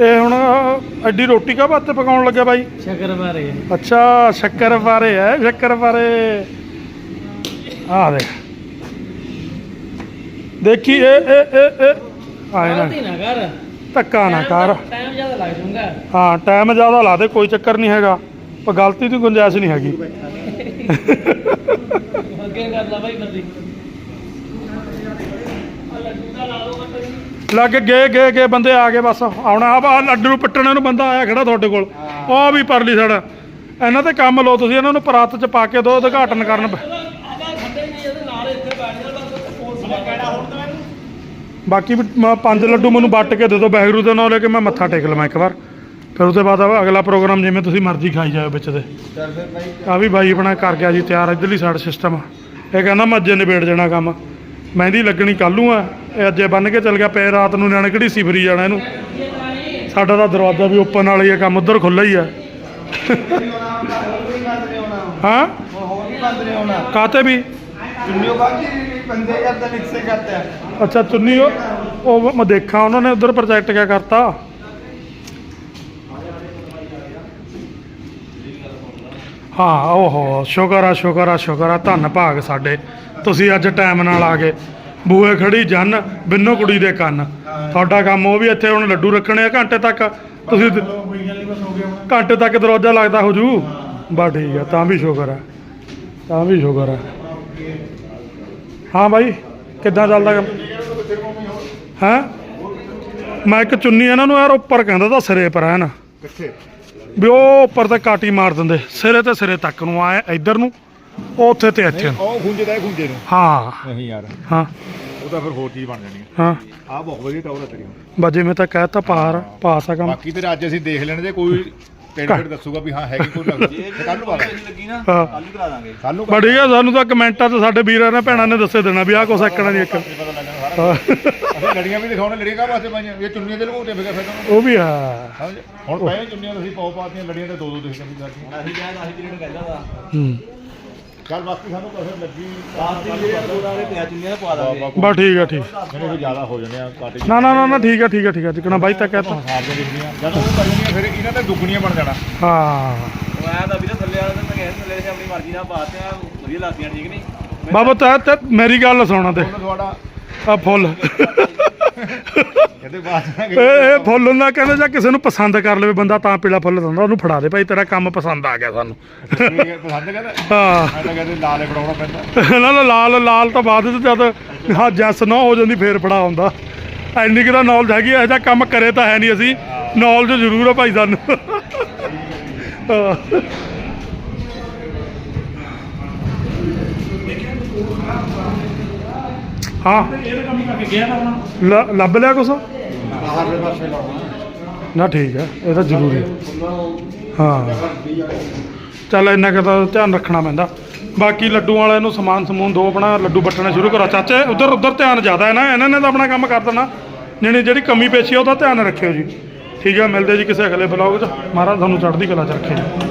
ਇਹ ਹੁਣ ਐਡੀ ਰੋਟੀ ਕਾ ਬਾਤੇ ਪਕਾਉਣ ਲੱਗਿਆ ਬਾਈ? ਸ਼ਕਰ ਬਾਰੇ ਅੱਛਾ ਸ਼ੱਕਰ ਬਾਰੇ ਹੈ ਸ਼ੱਕਰ ਬਾਰੇ ਆ ਦੇਖ। ਦੇਖੀ ਇਹ ਇਹ ਇਹ ਇਹ। ਆਏ ਨਾ। ਨਾ ਕਰ। ਧੱਕਾ ਨਾ ਕਰ। ਟਾਈਮ ਜ਼ਿਆਦਾ ਲੱਗ ਜਾਊਗਾ। ਹਾਂ ਟਾਈਮ ਜ਼ਿਆਦਾ ਲਾ ਦੇ ਕੋਈ ਚੱਕਰ ਨਹੀਂ ਹੈਗਾ। ਪਰ ਗਲਤੀ ਦੀ ਗੁੰਜਾਇਸ਼ ਨਹੀਂ ਹੈਗੀ। ਅੱਗੇ ਕਰ ਲਾ ਬਾਈ ਬੰਦੀ। ਲੱਗ ਗਏ ਗਏ ਗਏ ਬੰਦੇ ਆ ਗਏ ਬਸ। ਆਉਣਾ ਆ ਲੱਡੂ ਪੱਟਣ ਨੂੰ ਬੰਦਾ ਆਇਆ ਖੜਾ ਤੁਹਾਡੇ ਕੋਲ। ਉਹ ਵੀ ਪਰਲੀ ਸਾਈਡ। ਇਹਨਾਂ ਤੇ ਕੰਮ ਲਓ ਤੁਸੀਂ ਇਹਨਾਂ ਨੂੰ ਪਰਾਤ ਚ ਪਾ ਕੇ ਦੋ ਉਦਘਾਟਨ ਕਰਨ। ਬਾਕੀ ਵੀ ਮੈਂ ਪੰਜ ਲੱਡੂ ਮੈਨੂੰ ਵੱਟ ਕੇ ਦੇ ਦਿਓ ਵਾਹਿਗੁਰੂ ਦੇ ਨਾਲ ਲੈ ਕੇ ਮੈਂ ਮੱਥਾ ਟੇਕ ਲਵਾਂ ਇੱਕ ਵਾਰ। ਫਿਰ ਉਹਦੇ ਬਾਅਦ ਅਗਲਾ ਪ੍ਰੋਗਰਾਮ ਜਿਵੇਂ ਤੁਸੀਂ ਮਰਜ਼ੀ ਖਾਈ ਜਾਓ ਵਿੱਚ ਦੇ। ਆ ਵੀ ਬਾਈ ਆਪਣਾ ਕਰ ਗਿਆ ਜੀ ਤਿਆਰ ਇੱਧਰਲੀ ਸਾਈਡ ਸਿਸਟਮ ਇਹ ਕਹਿੰਦਾ ਮੈਂ ਅੱਜੇ ਨਿਬੇੜ ਜਾਣਾ ਕੰਮ। ਮਹਿੰਦੀ ਲੱਗਣੀ ਕੱਲ੍ਹ ਨੂੰ ਆ ਇਹ ਅੱਜੇ ਬੰਨ ਕੇ ਚੱਲ ਗਿਆ ਪਏ ਰਾਤ ਨੂੰ ਨਿਆਣੇ ਕਿਹੜੀ ਸੀ ਫਰੀ ਜਾਣਾ ਇਹਨੂੰ। ਸਾਡਾ ਤਾਂ ਦਰਵਾਜ਼ਾ ਵੀ ਓਪਨ ਵਾਲਾ ਹੀ ਆ ਕੰਮ ਉਧਰ ਖੁੱਲ੍ਹਾ ਹੀ ਆ। ਹਾਂ? ਕਾਤੇ ਵੀ? ਅੱਛਾ ਚੁੰਨੀ ਉਹ ਉਹ ਮੈਂ ਦੇਖਾਂ ਉਹਨਾਂ ਨੇ ਉਧਰ ਪ੍ਰੋਜੈਕਟ ਕਿਆ ਕਰਤਾ? ਹਾਂ ਓਹੋ ਸ਼ੁਕਰ ਆ ਸ਼ੁਕਰ ਆ ਸ਼ੁਕਰ ਆ। ਧੰਨ ਭਾਗ ਸਾਡੇ। ਤੁਸੀਂ ਅੱਜ ਟਾਈਮ ਨਾਲ ਆ ਗਏ। ਬੂਹੇ ਖੜੀ ਜਨ ਬਿੰਨੋ ਕੁੜੀ ਦੇ ਕੰਨ। ਤੁਹਾਡਾ ਕੰਮ ਉਹ ਵੀ ਇੱਥੇ ਹੁਣ ਲੱਡੂ ਰੱਖਣੇ ਆ ਘੰਟੇ ਤੱਕ। ਤੁਸੀਂ ਘੰਟੇ ਤੱਕ ਦਰਵਾਜ਼ਾ ਲੱਗਦਾ ਹੋ ਜੂ? ਬਸ ਠੀਕ ਆ ਤਾਂ ਵੀ ਸ਼ੁਕਰ ਆ। ਤਾਂ ਵੀ ਸ਼ੁਕਰ ਆ। ਹਾਂ ਬਾਈ ਕਿੱਦਾਂ ਚੱਲਦਾ ਕੰਮ? ਹੈਂ? ਮੈਂ ਇੱਕ ਚੁੰਨੀ ਇਹਨਾਂ ਨੂੰ ਯਾਰ ਉੱਪਰ ਕਹਿੰਦਾ ਤਾਂ ਸਿਰੇ ਪਰ ਹੈ ਨਾ ਕਿੱਥੇ? ਵੀ ਉਹ ਉੱਪਰ ਤੇ ਕਾਟੀ ਮਾਰ ਦਿੰਦੇ ਸਿਰੇ ਤੇ ਸਿਰੇ ਤੱਕ ਨੂੰ ਆਏ ਇੱਧਰ ਨੂੰ ਉਹ ਉੱਥੇ ਤੇ ਇੱਥੇ ਨੂੰ। ਉਹ ਖੁੰਝਦਾ ਹੈ ਖੁੰਝੇ ਨੂੰ। ਹਾਂ। ਨਹੀਂ ਯਾਰ। ਹਾਂ। ਉਹ ਤਾਂ ਫਿਰ ਹੋਰ ਚੀਜ਼ ਬਣ ਜਾਣੀ ਹਾਂ। ਆ ਬਹੁਤ ਵਧੀਆ ਟੌਰ ਹੈ ਤੇਰੀ ਬਾਜੇ ਮੈਂ ਤਾਂ ਕਹਿਤਾ ਪਾਰ ਪਾਸ ਆ ਕੰਮ। ਬਾਕੀ ਤੇ ਅੱਜ ਅਸੀਂ ਦੇਖ ਲੈਣੇ ਤੇ ਕੋਈ ਟੈਂਡਰ ਦੱਸੂਗਾ ਵੀ ਹਾਂ ਹੈਗੀ ਕੋਈ ਲੱਗਦੀ ਕੱਲ ਨੂੰ ਪਾ ਹਾਂ। ਕੱਲ ਨੂੰ ਬੜੀ ਆ ਸਾਨੂੰ ਤਾਂ ਕਮੈਂਟਾਂ 'ਚ ਸਾਡੇ ਵੀਰਾਂ ਨੇ ਭੈਣਾਂ ਨੇ ਦੱਸੇ ਦੇਣਾ ਵੀ ਆਹ ਕੁਛ ਇੱਕਣਾ ਨਹੀਂ ਇੱਕ। ਪਤਾ ਸਾਰਾ ਹਾਂ, ਅਸੀਂ ਲੜੀਆਂ ਵੀ ਦਿਖਾਉਣੇ ਲੜੀਆਂ ਕਾ ਵਾਸਤੇ ਪਾਈਆਂ? ਇਹ ਚੁੰਨੀਆਂ ਦੇ ਲਗੋਤੇ ਫਿਰ ਫਿਰ ਤੁਹਾਨੂੰ? ਉਹ ਵੀ ਆ। ਸਮਝ ਹੁਣ ਪਏ ਚੁੰਨੀਆਂ ਅਸੀਂ ਪਾਉ ਪਾਤੀਆਂ ਲੜੀਆਂ ਤੇ ਦੋ ਦੋ ਦੇਖਦੇ ਵੀ ਕਰਦੀਆਂ ਅਸੀਂ ਕਿਹਾ ਅਸੀਂ ਜਿਹੜੇ ਕਹਿੰਦਾ ਵਾ ਹੂੰ। ਚੱਲ ਬਾਕੀ ਸਾਨੂੰ ਕਸਰ ਲੱਗੀ। ਰਾਤ ਦੀ ਜਿਹੜੇ ਦੋ ਦਾਣੇ ਪਿਆ ਚੁੰਨੀਆਂ ਦਾ ਪਵਾ ਦਾਂਗੇ। ਬਸ ਠੀਕ ਆ ਠੀਕ। ਜਿਹੜੇ ਵੀ ਜ਼ਿਆਦਾ ਹੋ ਜਾਂਦੇ ਆ ਕਾਟੇ ਨਾ ਨਾ ਨਾ ਨਾ ਠੀਕ ਆ ਠੀਕ ਆ ਠੀਕ ਆ ਜਿਕਣਾ ਬਾਈ ਤਾਂ। ਕਹਿਤਾ ਹਿਸਾਬ ਦੇ ਦਿਖਦੀਆਂ ਜਦੋਂ ਉਹ ਕਰਨੀਆਂ ਫਿਰ ਇਹਨਾਂ ਤੇ ਦੁੱਗਣੀਆਂ ਬਣ ਜਾਣਾ। ਹਾਂ। ਉਹ ਆਇਆ ਤਾਂ ਵੀਰੇ ਥੱਲੇ ਵਾਲਾ ਤਾਂ ਮੈਂ ਕਿਹਾ ਸੀ ਥੱਲੇ ਦੇ ਆਪਣੀ ਮਰਜ਼ੀ ਨਾਲ ਪਾਤੇ ਆ ਵਧੀਆ ਲੱਗਦੀਆਂ ਠੀਕ ਨਹੀਂ ਬਾਬਾ ਤਾਂ ਤੇ ਮੇਰੀ ਗੱਲ ਸੁਣਾ ਤੇ। ਤੁਹਾਡਾ। ਆ ਫੁੱਲ। ਕਹਿੰਦੇ ਬਾਤ ਇਹ ਫੁੱਲ ਹੁੰਦਾ ਕਹਿੰਦੇ ਜਾਂ ਕਿਸੇ ਨੂੰ ਪਸੰਦ ਕਰ ਲਵੇ ਬੰਦਾ ਤਾਂ ਪੀਲਾ ਫੁੱਲ ਦਿੰਦਾ ਉਹਨੂੰ ਫੜਾ ਦੇ ਭਾਈ ਤੇਰਾ ਕੰਮ ਪਸੰਦ ਆ ਗਿਆ ਸਾਨੂੰ। ਪਸੰਦ ਕਹਿੰਦਾ? ਹਾਂ। ਮੈਂ ਤਾਂ ਕਹਿੰਦੇ ਲਾਲੇ ਫੜਾਉਣਾ ਪੈਂਦਾ। ਨਾ ਨਾ ਲਾਲ ਲਾਲ ਤਾਂ ਬਾਅਦ ਵਿੱਚ ਜਦ ਹਾਂ ਜੈਸ ਨਾ ਹੋ ਜਾਂਦੀ ਫੇਰ ਫੜਾ ਹੁੰਦਾ। ਐਨੀ ਕਿ ਤਾਂ ਨੌਲੇਜ ਹੈਗੀ ਇਹੋ ਜਿਹਾ ਕੰਮ ਕਰੇ ਤਾਂ ਹੈ ਨਹੀਂ ਅਸੀਂ। ਨੌਲੇਜ ਜ਼ਰੂਰ ਆ ਭਾਈ ਸਾਨੂੰ। ਹਾਂ। ਹਾਂ। ਲ- ਲੱਭ ਲਿਆ ਕੁਛ? ਬਾਹਰ ਦੇ ਪਾਸੇ ਲਾਉਣਾ। ਨਾ ਠੀਕ ਹੈ ਇਹ ਤਾਂ ਜ਼ਰੂਰੀ ਹੈ। ਹਾਂ। ਚੱਲ ਇੰਨਾ ਕੁ ਤਾਂ ਧਿਆਨ ਰੱਖਣਾ ਪੈਂਦਾ। ਬਾਕੀ ਲੱਡੂ ਵਾਲਿਆਂ ਨੂੰ ਸਮਾਨ ਸਮੂਨ ਦੋ ਆਪਣਾ ਲੱਡੂ ਵੱਟਣਾ ਸ਼ੁਰੂ ਕਰੋ। ਚਾਚੇ ਉਧਰ ਉਧਰ ਧਿਆਨ ਜ਼ਿਆਦਾ ਹੈ ਨਾ ਇਹਨਾਂ ਨੇ ਤਾਂ ਆਪਣਾ ਕੰਮ ਕਰ ਦੇਣਾ। ਜਿਹੜੀ ਜਿਹੜੀ ਕਮੀ ਪੇਸ਼ੀ ਆ ਉਹਦਾ ਧਿਆਨ ਰੱਖਿਓ ਜੀ। ਠੀਕ ਹੈ ਮਿਲਦੇ ਜੀ ਕਿਸੇ ਅਗਲੇ ਬਲੌਗ 'ਚ। ਮਹਾਰਾਜ ਤੁਹਾਨੂੰ ਚੜ੍ਹਦੀ ਕਲਾ 'ਚ ਰੱਖੇ ਜੀ।